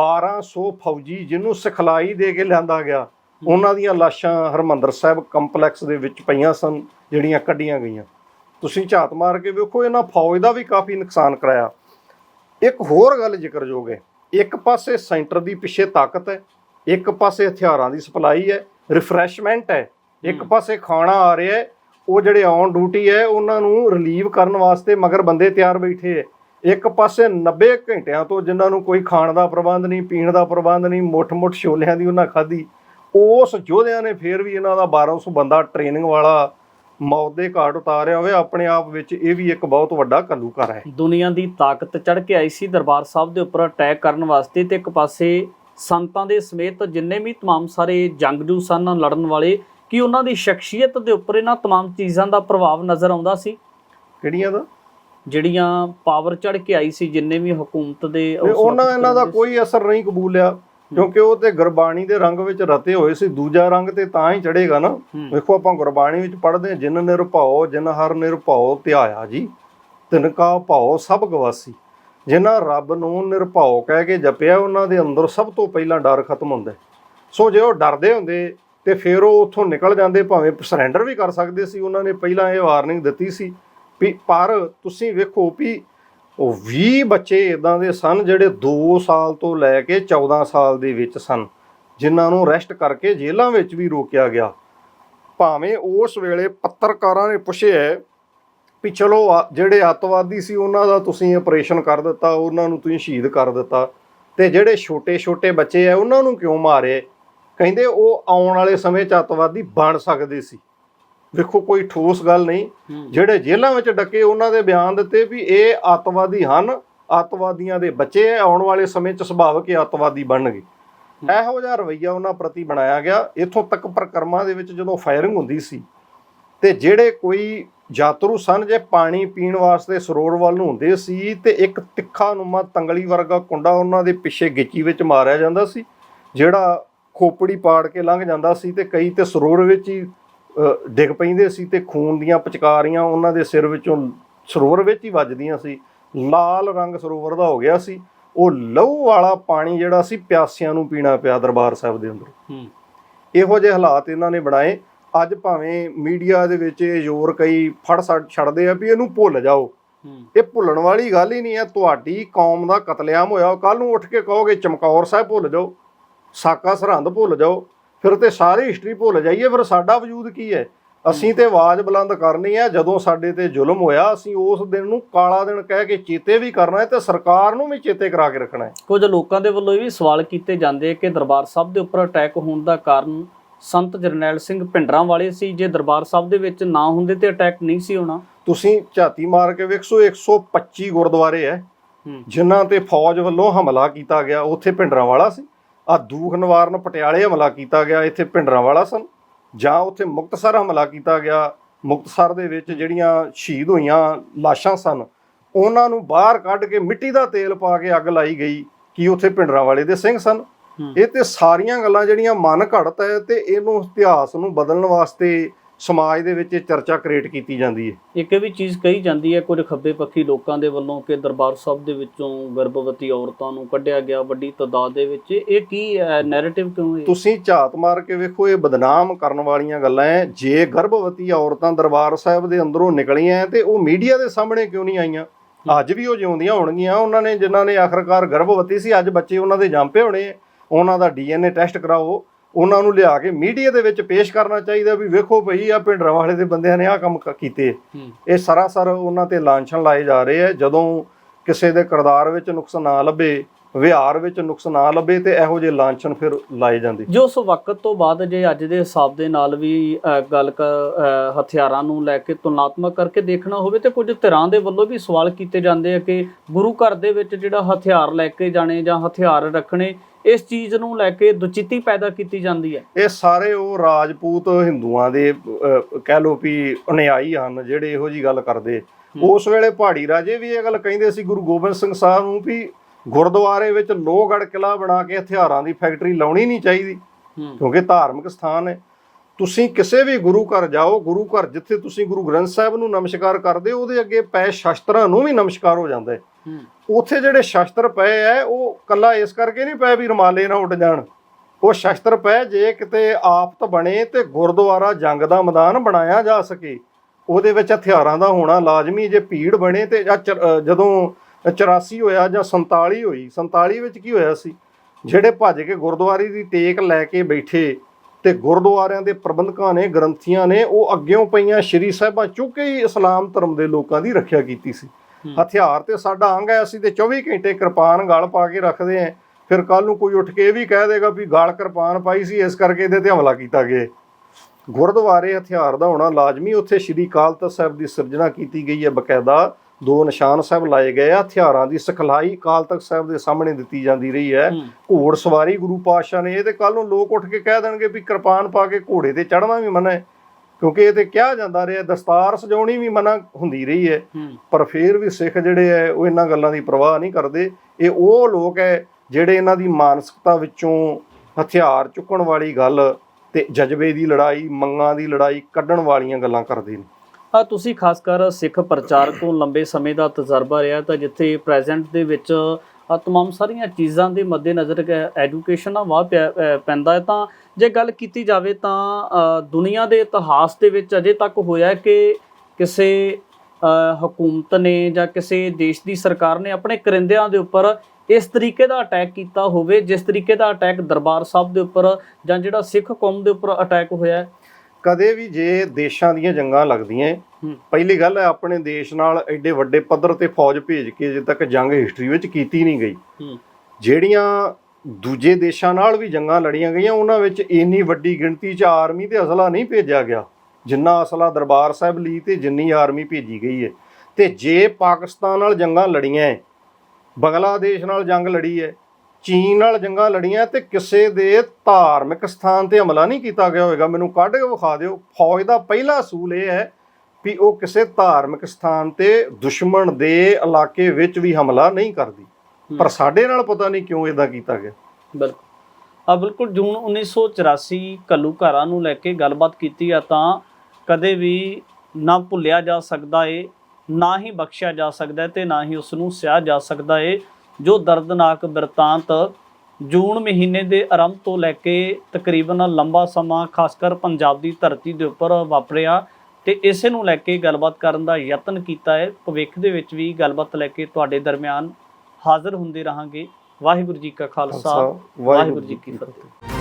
1200 ਫੌਜੀ ਜਿਹਨੂੰ ਸਿਖਲਾਈ ਦੇ ਕੇ ਲਿਆਂਦਾ ਗਿਆ ਉਹਨਾਂ ਦੀਆਂ ਲਾਸ਼ਾਂ ਹਰਮੰਦਰ ਸਾਹਿਬ ਕੰਪਲੈਕਸ ਦੇ ਵਿੱਚ ਪਈਆਂ ਸਨ ਜਿਹੜੀਆਂ ਕੱਢੀਆਂ ਗਈਆਂ ਤੁਸੀਂ ਝਾਤ ਮਾਰ ਕੇ ਵੇਖੋ ਇਹਨਾਂ ਫੌਜ ਦਾ ਵੀ ਕਾਫੀ ਨੁਕਸਾਨ ਕਰਾਇਆ ਇੱਕ ਹੋਰ ਗੱਲ ਜ਼ਿਕਰਯੋਗ ਹੈ ਇੱਕ ਪਾਸੇ ਸੈਂਟਰ ਦੀ ਪਿੱਛੇ ਤਾਕਤ ਹੈ ਇੱਕ ਪਾਸੇ ਹਥਿਆਰਾਂ ਦੀ ਸਪਲਾਈ ਹੈ ਰਿਫਰੈਸ਼ਮੈਂਟ ਹੈ ਇੱਕ। ਪਾਸੇ ਖਾਣਾ ਆ ਰਿਹਾ ਹੈ ਉਹ ਜਿਹੜੇ ਔਨ ਡਿਊਟੀ ਹੈ ਉਹਨਾਂ ਨੂੰ ਰਿਲੀਵ ਕਰਨ ਵਾਸਤੇ ਮਗਰ ਬੰਦੇ ਤਿਆਰ ਬੈਠੇ ਹੈ ਇੱਕ ਪਾਸੇ 90 ਘੰਟਿਆਂ ਤੋਂ ਜਿਨ੍ਹਾਂ ਨੂੰ ਕੋਈ ਖਾਣ ਦਾ ਪ੍ਰਬੰਧ ਨਹੀਂ ਪੀਣ ਦਾ ਪ੍ਰਬੰਧ ਨਹੀਂ ਮੁੱਠ-ਮੁੱਠ ਛੋਲਿਆਂ ਦੀ ਉਹਨਾਂ ਖਾਧੀ ਉਸ ਯੋਧਿਆਂ ਨੇ ਫੇਰ ਵੀ ਇਹਨਾਂ ਦਾ 1200 ਬੰਦਾ ਟ੍ਰੇਨਿੰਗ ਵਾਲਾ ਮੌਤ ਦੇ ਘਾਟ ਉਤਾਰਿਆ ਹੋਵੇ ਆਪਣੇ ਆਪ ਵਿੱਚ ਇਹ ਵੀ ਇੱਕ ਬਹੁਤ ਵੱਡਾ ਘੱਲੂਘਾਰਾ ਹੈ ਦੁਨੀਆ ਦੀ ਤਾਕਤ ਚੜ ਕੇ ਆਈ ਸੀ ਦਰਬਾਰ ਸਾਹਿਬ ਦੇ ਉੱਪਰ ਅਟੈਕ ਕਰਨ ਵਾਸਤੇ ਤੇ ਇੱਕ ਪਾਸੇ ਸੰਤਾਂ ਦੇ ਸਮੇਤ ਜਿੰਨੇ ਵੀ तमाम ਸਾਰੇ ਜੰਗਜੂ ਸਨ ਲੜਨ ਵਾਲੇ ਕਿ ਉਹਨਾਂ ਦੀ ਸ਼ਖਸੀਅਤ ਦੇ ਉੱਪਰ ਇਹਨਾਂ तमाम ਚੀਜ਼ਾਂ ਦਾ ਪ੍ਰਭਾਵ ਨਜ਼ਰ ਆਉਂਦਾ ਸੀ ਕਿਹੜੀਆਂ ਦਾ ਜਿਹੜੀਆਂ ਪਾਵਰ ਚੜ ਕੇ ਆਈ ਸੀ ਜਿੰਨੇ ਵੀ ਹਕੂਮਤ ਦੇ ਤੇ ਉਸ ਉਹਨਾਂ ਵਕਤ ਇਹਨਾਂ ਦਾ ਦੇ- ਕੋਈ ਅਸਰ ਨਹੀਂ ਕਬੂਲਿਆ ਕਿਉਂਕਿ ਉਹ ਤੇ ਗੁਰਬਾਣੀ ਦੇ ਰੰਗ ਵਿੱਚ ਰਤੇ ਹੋਏ ਸੀ ਦੂਜਾ ਰੰਗ ਤੇ ਤਾਂ ਹੀ ਚੜੇਗਾ ਨਾ ਹੂੰ, ਵੇਖੋ ਆਪਾਂ ਗੁਰਬਾਣੀ ਵਿੱਚ ਪੜ੍ਹਦੇ ਹਾਂ ਜਿਨ ਨਿਰਭਉ ਜਿਨ ਹਰ ਨਿਰਭਉ ਧਿਆਇਆ ਜੀ ਤਿਨ ਕਾ ਭਾਉ ਸਭ ਗਵਾਸੀ ਜਿਨ੍ਹਾਂ ਰੱਬ ਨੂੰ ਨਿਰਭਉ ਕਹਿ ਕੇ ਜਪਿਆ ਉਹਨਾਂ ਦੇ ਅੰਦਰ ਸਭ ਤੋਂ ਪਹਿਲਾਂ ਡਰ ਖਤਮ ਹੁੰਦਾ ਹੈ। ਸੋ ਜੇ ਉਹ ਡਰਦੇ ਹੁੰਦੇ ਤੇ ਫਿਰ ਉਹ ਉੱਥੋਂ ਨਿਕਲ ਜਾਂਦੇ, ਭਾਵੇਂ ਸਰੈਂਡਰ ਵੀ ਕਰ ਸਕਦੇ ਸੀ, ਉਹਨਾਂ ਨੇ ਪਹਿਲਾਂ ਇਹ ਵਾਰਨਿੰਗ ਦਿੱਤੀ ਸੀ ਵੀ, ਪਰ ਤੁਸੀਂ ਵੇਖੋ ਵੀ ਉਹ 20 ਬੱਚੇ ਇਦਾਂ ਦੇ ਸਨ ਜਿਹੜੇ 2 ਸਾਲ ਤੋਂ ਲੈ ਕੇ 14 ਸਾਲ ਦੇ ਵਿੱਚ ਸਨ, ਜਿਨ੍ਹਾਂ ਨੂੰ ਅਰੈਸਟ ਕਰਕੇ ਜੇਲ੍ਹਾਂ ਵਿੱਚ ਵੀ ਰੋਕਿਆ ਗਿਆ। ਭਾਵੇਂ ਉਸ ਵੇਲੇ ਪੱਤਰਕਾਰਾਂ ਨੇ ਪੁੱਛਿਆ ਵੀ ਚਲੋ ਆ- ਜਿਹੜੇ ਅੱਤਵਾਦੀ ਸੀ, ਉਹਨਾਂ ਦਾ ਤੁਸੀਂ ਆਪਰੇਸ਼ਨ ਕਰ ਦਿੱਤਾ, ਉਹਨਾਂ ਨੂੰ ਤੁਸੀਂ ਸ਼ਹੀਦ ਕਰ ਦਿੱਤਾ ਤੇ ਜਿਹੜੇ ਛੋਟੇ-ਛੋਟੇ ਬੱਚੇ ਆ, ਉਹਨਾਂ ਨੂੰ ਕਿਉਂ ਮਾਰੇ? ਕਹਿੰਦੇ ਉਹ ਆਉਣ ਵਾਲੇ ਸਮੇਂ 'ਚ ਅੱਤਵਾਦੀ ਬਣ ਸਕਦੇ ਸੀ। ਵੇਖੋ ਕੋਈ ਠੋਸ ਗੱਲ ਨਹੀਂ। ਜਿਹੜੇ ਜੇਲ੍ਹਾਂ ਵਿੱਚ ਡੱਕੇ ਉਹਨਾਂ ਦੇ ਬਿਆਨ ਦਿੱਤੇ ਵੀ ਇਹ ਅੱਤਵਾਦੀ ਹਨ ਅੱਤਵਾਦੀਆਂ ਦੇ ਬੱਚੇ ਆਉਣ ਵਾਲੇ ਸਮੇਂ 'ਚ ਸੁਭਾਵਕ ਹੀ ਅੱਤਵਾਦੀ ਬਣਨਗੇ। ਇਹੋ ਜਿਹਾ ਰਵਈਆ ਉਹਨਾਂ ਪ੍ਰਤੀ ਬਣਾਇਆ ਗਿਆ। ਇੱਥੋਂ ਤੱਕ ਪ੍ਰਕਰਮਾਂ ਦੇ ਵਿੱਚ ਜਦੋਂ ਫਾਇਰਿੰਗ ਹੁੰਦੀ ਸੀ ਤੇ ਜਿਹੜੇ ਕੋਈ ਯਾਤਰੂ ਸਨ ਜੇ ਪਾਣੀ ਪੀਣ ਵਾਸਤੇ ਸਰੋਵਰ ਵੱਲ ਨੂੰ ਹੁੰਦੇ ਸੀ ਤੇ ਇੱਕ ਤਿੱਖਾ ਨੁਮਾ ਤੰਗਲੀ ਵਰਗਾ ਕੁੰਡਾ ਉਹਨਾਂ ਦੇ ਪਿੱਛੇ ਗਿੱਚੀ ਵਿੱਚ ਮਾਰਿਆ ਜਾਂਦਾ ਸੀ ਜਿਹੜਾ ਖੋਪੜੀ ਪਾੜ ਕੇ ਲੰਘ ਜਾਂਦਾ ਸੀ ਤੇ ਕਈ ਤੇ ਸਰੋਵਰ ਵਿੱਚ ਹੀ ਡਿੱਗ ਪੈਂਦੇ ਸੀ ਤੇ ਖੂਨ ਦੀਆਂ ਪਚਕਾਰੀਆਂ ਉਹਨਾਂ ਦੇ ਸਿਰ ਵਿੱਚੋਂ ਸਰੋਵਰ ਵਿੱਚ ਹੀ ਵੱਜਦੀਆਂ ਸੀ। ਲਾਲ ਰੰਗ ਸਰੋਵਰ ਦਾ ਹੋ ਗਿਆ ਸੀ। ਉਹ ਲਹੂ ਵਾਲਾ ਪਾਣੀ ਜਿਹੜਾ ਸੀ ਪਿਆਸਿਆਂ ਨੂੰ ਪੀਣਾ ਪਿਆ ਦਰਬਾਰ ਸਾਹਿਬ ਦੇ ਅੰਦਰ। ਹੂੰ। ਇਹੋ ਜਿਹੇ ਹਾਲਾਤ ਇਹਨਾਂ ਨੇ ਬਣਾਏ। ਅੱਜ ਭਾਵੇਂ ਮੀਡੀਆ ਦੇ ਵਿੱਚ ਇਹ ਜ਼ੋਰ ਕਈ ਫੜ ਛੱਡ- ਛੱਡਦੇ ਆ ਵੀ ਇਹਨੂੰ ਭੁੱਲ ਜਾਓ। ਇਹ ਭੁੱਲਣ ਵਾਲੀ ਗੱਲ ਹੀ ਨਹੀਂ ਹੈ। ਤੁਹਾਡੀ ਕੌਮ ਦਾ ਕਤਲੇਆਮ ਹੋਇਆ। ਕੱਲ ਨੂੰ ਉੱਠ ਕੇ ਕਹੋਗੇ ਚਮਕੌਰ ਸਾਹਿਬ ਭੁੱਲ ਜਾਓ। ਸਾਕਾ ਸਰਹੰਦ ਭੁੱਲ ਜਾਓ ਫਿਰ ਤੇ ਸਾਰੀ ਹਿਸਟਰੀ ਭੁੱਲ ਜਾਈਏ ਫਿਰ ਸਾਡਾ ਵਜੂਦ ਕੀ ਹੈ? ਅਸੀਂ ਤੇ ਆਵਾਜ਼ ਬੁਲੰਦ ਕਰਨੀ ਹੈ ਜਦੋਂ ਸਾਡੇ ਤੇ ਜ਼ੁਲਮ ਹੋਇਆ ਅਸੀਂ ਉਸ ਦਿਨ ਨੂੰ ਕਾਲਾ ਦਿਨ ਕਹਿ ਕੇ ਚੇਤੇ ਵੀ ਕਰਨਾ ਹੈ ਤੇ ਸਰਕਾਰ ਨੂੰ ਵੀ ਚੇਤੇ ਕਰਾ ਕੇ ਰੱਖਣਾ ਹੈ। ਕੁਝ ਲੋਕਾਂ ਦੇ ਵੱਲੋਂ ਇਹ ਵੀ ਸਵਾਲ ਕੀਤੇ ਜਾਂਦੇ ਕਿ ਦਰਬਾਰ ਸਾਹਿਬ ਦੇ ਉੱਪਰ ਅਟੈਕ ਹੋਣ ਦਾ ਕਾਰਨ ਸੰਤ ਜਰਨੈਲ ਸਿੰਘ ਭਿੰਡਰਾਂ ਵਾਲੇ ਸੀ ਜੇ ਦਰਬਾਰ ਸਾਹਿਬ ਦੇ ਵਿੱਚ ਨਾ ਹੁੰਦੇ ਤੇ ਅਟੈਕ ਨਹੀਂ ਸੀ ਹੋਣਾ। ਤੁਸੀਂ ਝਾਤੀ ਮਾਰ ਕੇ ਵੇਖੋ 125 ਗੁਰਦੁਆਰੇ ਹੈ। ਜਿਨ੍ਹਾਂ ਤੇ ਫੌਜ ਵੱਲੋਂ ਹਮਲਾ ਕੀਤਾ ਗਿਆ ਉੱਥੇ ਭਿੰਡਰਾਂ ਵਾਲਾ ਸੀ। ਆ ਦੂਖ ਨਿਵਾਰਨ ਪਟਿਆਲੇ ਹਮਲਾ ਕੀਤਾ ਗਿਆ ਇੱਥੇ ਭਿੰਡਰਾਂ ਵਾਲਾ ਸਨ ਜਾਂ ਉੱਥੇ ਮੁਕਤਸਰ ਹਮਲਾ ਕੀਤਾ ਗਿਆ ਮੁਕਤਸਰ ਦੇ ਵਿੱਚ ਜਿਹੜੀਆਂ ਸ਼ਹੀਦ ਹੋਈਆਂ ਲਾਸ਼ਾਂ ਸਨ ਉਹਨਾਂ ਨੂੰ ਬਾਹਰ ਕੱਢ ਕੇ ਮਿੱਟੀ ਦਾ ਤੇਲ ਪਾ ਕੇ ਅੱਗ ਲਾਈ ਗਈ ਕੀ ਉੱਥੇ ਭਿੰਡਰਾਂ ਵਾਲੇ ਦੇ ਸਿੰਘ ਸਨ। ਇਹ ਤੇ ਸਾਰੀਆਂ ਗੱਲਾਂ ਜਿਹੜੀਆਂ ਮਨ ਘੜਤ ਹੈ ਤੇ ਇਹਨੂੰ ਇਤਿਹਾਸ ਨੂੰ ਬਦਲਣ ਵਾਸਤੇ ਸਮਾਜ ਦੇ ਵਿੱਚ ਇਹ ਚਰਚਾ ਕ੍ਰੀਏਟ ਕੀਤੀ ਜਾਂਦੀ ਹੈ। ਇੱਕ ਇਹ ਵੀ ਚੀਜ਼ ਕਹੀ ਜਾਂਦੀ ਹੈ ਕੁਝ ਖੱਬੇ ਪੱਖੀ ਲੋਕਾਂ ਦੇ ਵੱਲੋਂ ਕਿ ਦਰਬਾਰ ਸਾਹਿਬ ਦੇ ਵਿੱਚੋਂ ਗਰਭਵਤੀ ਔਰਤਾਂ ਨੂੰ ਕੱਢਿਆ ਗਿਆ ਵੱਡੀ ਤਾਦਾਦ ਦੇ ਵਿੱਚ। ਇਹ ਕੀ ਨੈਰੇਟਿਵ ਕਿਉਂ ਹੈ? ਤੁਸੀਂ ਝਾਤ ਮਾਰ ਕੇ ਵੇਖੋ ਇਹ ਬਦਨਾਮ ਕਰਨ ਵਾਲੀਆਂ ਗੱਲਾਂ ਐ ਜੇ ਗਰਭਵਤੀ ਔਰਤਾਂ ਦਰਬਾਰ ਸਾਹਿਬ ਦੇ ਅੰਦਰੋਂ ਨਿਕਲੀਆਂ ਤੇ ਉਹ ਮੀਡੀਆ ਦੇ ਸਾਹਮਣੇ ਕਿਉਂ ਨਹੀਂ ਆਈਆਂ? ਅੱਜ ਵੀ ਉਹ ਜਿਉਂਦੀਆਂ ਹੋਣਗੀਆਂ। ਉਹਨਾਂ ਨੇ ਜਿਨ੍ਹਾਂ ਨੇ ਆਖਰਕਾਰ ਗਰਭਵਤੀ ਸੀ ਅੱਜ ਬੱਚੇ ਉਹਨਾਂ ਦੇ ਜੰਪੇ ਹੋਣੇ ਉਹਨਾਂ ਦਾ ਡੀਐਨਏ ਟੈਸਟ ਕਰਾਓ। ਉਹਨਾਂ ਨੂੰ ਲਿਆ ਕੇ ਮੀਡੀਆ ਦੇ ਵਿੱਚ ਪੇਸ਼ ਕਰਨਾ ਚਾਹੀਦਾ ਵੀ ਵੇਖੋ ਭਈ ਆ ਪਿੰਡਰਾਂ ਵਾਲੇ ਦੇ ਬੰਦਿਆਂ ਨੇ ਆਹ ਕੰਮ ਕੀਤੇ। ਇਹ ਸਰਾਸਰ ਉਹਨਾਂ ਤੇ ਲਾਂਛਨ ਲਾਏ ਜਾ ਰਹੇ ਆ। ਜਦੋਂ ਕਿਸੇ ਦੇ ਕਿਰਦਾਰ ਵਿੱਚ ਨੁਕਸ ਨਾ ਲੱਭੇ ਵਿਹਾਰ ਵਿੱਚ ਨੁਕਸ ਨਾ ਲੱਭੇ ਤੇ ਇਹੋ ਜਿਹੇ ਲਾਂਛਨ ਫਿਰ ਲਾਏ ਜਾਂਦੇ। ਜੋ ਉਸ ਵਕਤ ਤੋਂ ਬਾਅਦ ਜੇ ਅੱਜ ਦੇ ਹਿਸਾਬ ਦੇ ਨਾਲ ਵੀ ਗੱਲ ਹਥਿਆਰਾਂ ਨੂੰ ਲੈ ਕੇ ਤੁਲਨਾਤਮਕ ਕਰਕੇ ਦੇਖਣਾ ਹੋਵੇ ਤੇ ਕੁਝ ਧਿਰਾਂ ਦੇ ਵੱਲੋਂ ਵੀ ਸਵਾਲ ਕੀਤੇ ਜਾਂਦੇ ਆ ਕਿ ਗੁਰੂ ਘਰ ਦੇ ਵਿੱਚ ਜਿਹੜਾ ਹਥਿਆਰ ਲੈ ਕੇ ਜਾਣੇ ਜਾਂ ਹਥਿਆਰ ਰੱਖਣੇ ਇਸ ਚੀਜ਼ ਨੂੰ ਲੈ ਕੇ ਦੁਚਿੱਤੀ ਪੈਦਾ ਕੀਤੀ ਜਾਂਦੀ ਹੈ। ਇਹ ਸਾਰੇ ਉਹ ਰਾਜਪੂਤ ਹਿੰਦੂਆਂ ਦੇ ਕਹਿ ਲੋ ਵੀ ਅਨਿਆਈ ਹਨ ਜਿਹੜੇ ਇਹੋ ਜੀ ਗੱਲ ਕਰਦੇ। ਉਸ ਵੇਲੇ ਪਹਾੜੀ ਰਾਜੇ ਵੀ ਇਹ ਗੱਲ ਕਹਿੰਦੇ ਸੀ ਗੁਰੂ ਗੋਬਿੰਦ ਸਿੰਘ ਸਾਹਿਬ ਨੂੰ ਵੀ ਗੁਰਦੁਆਰੇ ਵਿੱਚ ਲੋਹਗੜ੍ਹ ਕਿਲਾ ਬਣਾ ਕੇ ਹਥਿਆਰਾਂ ਦੀ ਫੈਕਟਰੀ ਲਾਉਣੀ ਨਹੀਂ ਚਾਹੀਦੀ ਕਿਉਂਕਿ ਧਾਰਮਿਕ ਸਥਾਨ ਹੈ ਤੁਸੀਂ ਕਿਸੇ ਵੀ ਗੁਰੂ ਘਰ ਜਾਓ ਗੁਰੂ ਘਰ ਜਿੱਥੇ ਤੁਸੀਂ ਗੁਰੂ ਗ੍ਰੰਥ ਸਾਹਿਬ ਨੂੰ ਨਮਸਕਾਰ ਕਰਦੇ ਹੋ ਉਹਦੇ ਅੱਗੇ ਪਏ ਸ਼ਸਤਰਾਂ ਨੂੰ ਵੀ ਨਮਸਕਾਰ ਹੋ ਜਾਂਦਾ। ਉੱਥੇ ਜਿਹੜੇ ਸ਼ਸਤਰ ਪਏ ਐ ਉਹ ਕੱਲਾ ਇਸ ਕਰਕੇ ਨਹੀਂ ਪਏ ਵੀ ਰਮਾਲੇ ਨਾ ਉੱਡ ਜਾਣ। ਉਹ ਸ਼ਸਤਰ ਪਏ ਜੇ ਕਿਤੇ ਆਫਤ ਬਣੇ ਤੇ ਗੁਰਦੁਆਰਾ ਜੰਗ ਦਾ ਮੈਦਾਨ ਬਣਾਇਆ ਜਾ ਸਕੇ। ਉਹਦੇ ਵਿੱਚ ਹਥਿਆਰਾਂ ਦਾ ਹੋਣਾ ਲਾਜ਼ਮੀ ਜੇ ਭੀੜ ਬਣੇ ਤੇ ਜਦੋਂ 84 ਹੋਇਆ ਜਾਂ 47 ਹੋਈ? 47 ਵਿੱਚ ਕੀ ਹੋਇਆ ਸੀ? ਜਿਹੜੇ ਭੱਜ ਕੇ ਗੁਰਦੁਆਰੇ ਦੀ ਟੇਕ ਲੈ ਕੇ ਬੈਠੇ ਤੇ ਗੁਰਦੁਆਰਿਆਂ ਦੇ ਪ੍ਰਬੰਧਕਾਂ ਨੇ ਗ੍ਰੰਥੀਆਂ ਨੇ ਉਹ ਅੱਗਿਓਂ ਪਈਆਂ ਸ਼੍ਰੀ ਸਾਹਿਬਾਂ ਚੁੱਕ ਹੀ ਇਸਲਾਮ ਧਰਮ ਦੇ ਲੋਕਾਂ ਦੀ ਰੱਖਿਆ ਕੀਤੀ ਸੀ। ਹਥਿਆਰ ਤੇ ਸਾਡਾ ਅੰਗ ਹੈ ਅਸੀਂ ਤੇ 24 ਘੰਟੇ ਕਿਰਪਾਨ ਗਲ ਪਾ ਕੇ ਰੱਖਦੇ ਆਂ ਫਿਰ ਕੱਲ ਨੂੰ ਕੋਈ ਉੱਠ ਕੇ ਇਹ ਵੀ ਕਹਿ ਦੇਗਾ ਵੀ ਗਾਲ ਕਿਰਪਾਨ ਪਾਈ ਸੀ ਇਸ ਕਰਕੇ ਇਹਦੇ ਤੇ ਹਮਲਾ ਕੀਤਾ ਗਿਆ। ਗੁਰਦੁਆਰੇ ਹਥਿਆਰ ਦਾ ਹੋਣਾ ਲਾਜ਼ਮੀ। ਉੱਥੇ ਸ਼੍ਰੀ ਅਕਾਲ ਤਖਤ ਸਾਹਿਬ ਦੀ ਸਿਰਜਣਾ ਕੀਤੀ ਗਈ ਹੈ ਬਕਾਇਦਾ। ਦੋ ਨਿਸ਼ਾਨ ਸਾਹਿਬ ਲਾਏ ਗਏ ਆ। ਹਥਿਆਰਾਂ ਦੀ ਸਿਖਲਾਈ ਅਕਾਲ ਤਖਤ ਸਾਹਿਬ ਦੇ ਸਾਹਮਣੇ ਦਿੱਤੀ ਜਾਂਦੀ ਰਹੀ ਹੈ। ਘੋੜ ਸਵਾਰੀ ਗੁਰੂ ਪਾਤਸ਼ਾਹ ਨੇ ਇਹ ਤੇ ਕੱਲ ਨੂੰ ਲੋਕ ਉੱਠ ਕੇ ਕਹਿ ਦੇਣਗੇ ਵੀ ਕਿਰਪਾਨ ਪਾ ਕੇ ਘੋੜੇ ਤੇ ਚੜ੍ਹਨਾ ਵੀ ਮਨਾ ਹੈ। ਕਿਉਂਕਿ ਇਹ ਤੇ ਕਿਹਾ ਜਾਂਦਾ ਰਿਹਾ ਦਸਤਾਰ ਸਜਾਉਣੀ ਵੀ ਮਨਾ ਹੁੰਦੀ ਰਹੀ ਹੈ। ਪਰ ਫਿਰ ਵੀ ਸਿੱਖ ਜਿਹੜੇ ਐ ਉਹ ਇਹਨਾਂ ਗੱਲਾਂ ਦੀ ਪਰਵਾਹ ਨਹੀਂ ਕਰਦੇ। ਇਹ ਉਹ ਲੋਕ ਐ ਜਿਹੜੇ ਇਹਨਾਂ ਦੀ ਮਾਨਸਿਕਤਾ ਵਿੱਚੋਂ ਹਥਿਆਰ ਚੁੱਕਣ ਵਾਲੀ ਗੱਲ ਤੇ ਜਜ਼ਬੇ ਦੀ ਲੜਾਈ ਮੰਗਾਂ ਦੀ ਲੜਾਈ ਕੱਢਣ ਵਾਲੀਆਂ ਗੱਲਾਂ ਕਰਦੇ ਨੇ। ਤੁਸੀਂ ਖਾਸ ਕਰ ਸਿੱਖ ਪ੍ਰਚਾਰ ਤੋਂ ਲੰਬੇ ਸਮੇਂ ਦਾ ਤਜਰਬਾ ਰਿਹਾ ਤਾਂ ਜਿੱਥੇ ਪ੍ਰੈਜ਼ੈਂਟ ਦੇ ਵਿੱਚ ਤਮਾਮ ਸਾਰੀਆਂ ਚੀਜ਼ਾਂ ਦੇ ਮੱਦੇਨਜ਼ਰ ਐਜੂਕੇਸ਼ਨ ਦਾ ਵਾਹ ਪੈਂਦਾ ਹੈ, ਤਾਂ ਜੇ ਗੱਲ ਕੀਤੀ ਜਾਵੇ ਤਾਂ ਦੁਨੀਆ ਦੇ ਇਤਿਹਾਸ ਦੇ ਵਿੱਚ ਅਜੇ ਤੱਕ ਹੋਇਆ ਕਿ ਕਿਸੇ ਹਕੂਮਤ ਨੇ ਜਾਂ ਕਿਸੇ ਦੇਸ਼ ਦੀ ਸਰਕਾਰ ਨੇ ਆਪਣੇ ਕਰਿੰਦਿਆਂ ਦੇ ਉੱਪਰ ਇਸ ਤਰੀਕੇ ਦਾ ਅਟੈਕ ਕੀਤਾ ਹੋਵੇ, ਜਿਸ ਤਰੀਕੇ ਦਾ ਅਟੈਕ ਦਰਬਾਰ ਸਾਹਿਬ ਦੇ ਉੱਪਰ ਜਾਂ ਜਿਹੜਾ ਸਿੱਖ ਕੌਮ ਦੇ ਉੱਪਰ ਅਟੈਕ ਹੋਇਆ ਕਦੇ ਵੀ ਜੇ ਦੇਸ਼ਾਂ ਦੀਆਂ ਜੰਗਾਂ ਲੱਗਦੀਆਂ। ਪਹਿਲੀ ਗੱਲ ਹੈ ਆਪਣੇ ਦੇਸ਼ ਨਾਲ ਐਡੇ ਵੱਡੇ ਪੱਧਰ ਤੇ ਫੌਜ ਭੇਜ ਕੇ ਅਜੇ ਤੱਕ ਜੰਗ ਹਿਸਟਰੀ ਵਿੱਚ ਕੀਤੀ ਨਹੀਂ ਗਈ ਹੂੰ। ਜਿਹੜੀਆਂ ਦੂਜੇ ਦੇਸ਼ਾਂ ਨਾਲ ਵੀ ਜੰਗਾਂ ਲੜੀਆਂ ਗਈਆਂ ਉਹਨਾਂ ਵਿੱਚ ਇੰਨੀ ਵੱਡੀ ਗਿਣਤੀ 'ਚ ਆਰਮੀ ਤੇ ਅਸਲਾ ਨਹੀਂ ਭੇਜਿਆ ਗਿਆ ਜਿੰਨਾ ਅਸਲਾ ਦਰਬਾਰ ਸਾਹਿਬ ਲਈ ਤੇ ਜਿੰਨੀ ਆਰਮੀ ਭੇਜੀ ਗਈ ਹੈ ਤੇ ਜੇ ਪਾਕਿਸਤਾਨ ਨਾਲ ਜੰਗਾਂ ਲੜੀਆਂ ਹੈ, ਬੰਗਲਾਦੇਸ਼ ਨਾਲ ਜੰਗ ਲੜੀ ਹੈ ਚੀਨ ਨਾਲ ਜੰਗਾਂ ਲੜੀਆਂ ਤੇ ਕਿਸੇ ਦੇ ਧਾਰਮਿਕ ਸਥਾਨ ਤੇ ਹਮਲਾ ਨਹੀਂ ਕੀਤਾ ਗਿਆ ਹੋਵੇਗਾ। ਮੈਨੂੰ ਕੱਢ ਕੇ ਵਿਖਾ ਦਿਓ। ਫੌਜ ਦਾ ਪਹਿਲਾ ਅਸੂਲ ਇਹ ਹੈ ਵੀ ਉਹ ਕਿਸੇ ਧਾਰਮਿਕ ਸਥਾਨ ਤੇ ਦੁਸ਼ਮਣ ਦੇ ਇਲਾਕੇ ਵਿੱਚ ਵੀ ਹਮਲਾ ਨਹੀਂ ਕਰਦੀ। ਪਰ ਸਾਡੇ ਨਾਲ ਪਤਾ ਨਹੀਂ ਕਿਉਂ ਇਦਾਂ ਕੀਤਾ ਗਿਆ। ਬਿਲਕੁਲ। ਆ ਬਿਲਕੁਲ ਜੂਨ 1984 ਘੱਲੂਘਾਰਾ ਨੂੰ ਲੈ ਕੇ ਗੱਲਬਾਤ ਕੀਤੀ ਆ ਤਾਂ ਕਦੇ ਵੀ ਨਾ ਭੁੱਲਿਆ ਜਾ ਸਕਦਾ ਏ ਨਾ ਹੀ ਬਖਸ਼ਿਆ ਜਾ ਸਕਦਾ ਤੇ ਨਾ ਹੀ ਉਸ ਨੂੰ ਸਿਆ ਜਾ ਸਕਦਾ ਏ। ਜੋ ਦਰਦਨਾਕ ਬਿਰਤਾਂਤ ਜੂਨ ਮਹੀਨੇ ਦੇ ਆਰੰਭ ਤੋਂ ਲੈ ਕੇ ਤਕਰੀਬਨ ਲੰਬਾ ਸਮਾਂ ਖਾਸ ਕਰ ਪੰਜਾਬ ਦੀ ਧਰਤੀ ਦੇ ਉੱਪਰ ਵਾਪਰਿਆ ਤੇ ਇਸੇ ਨੂੰ ਲੈ ਕੇ ਗੱਲਬਾਤ ਕਰਨ ਦਾ ਯਤਨ ਕੀਤਾ ਹੈ। ਭਵਿੱਖ ਦੇ ਵਿੱਚ ਵੀ ਗੱਲਬਾਤ ਲੈ ਕੇ ਤੁਹਾਡੇ ਦਰਮਿਆਨ ਹਾਜ਼ਰ ਹੁੰਦੇ ਰਹਾਂਗੇ। ਵਾਹਿਗੁਰੂ ਜੀ ਕਾ ਖਾਲਸਾ ਵਾਹਿਗੁਰੂ ਜੀ ਕੀ ਫਤਿਹ।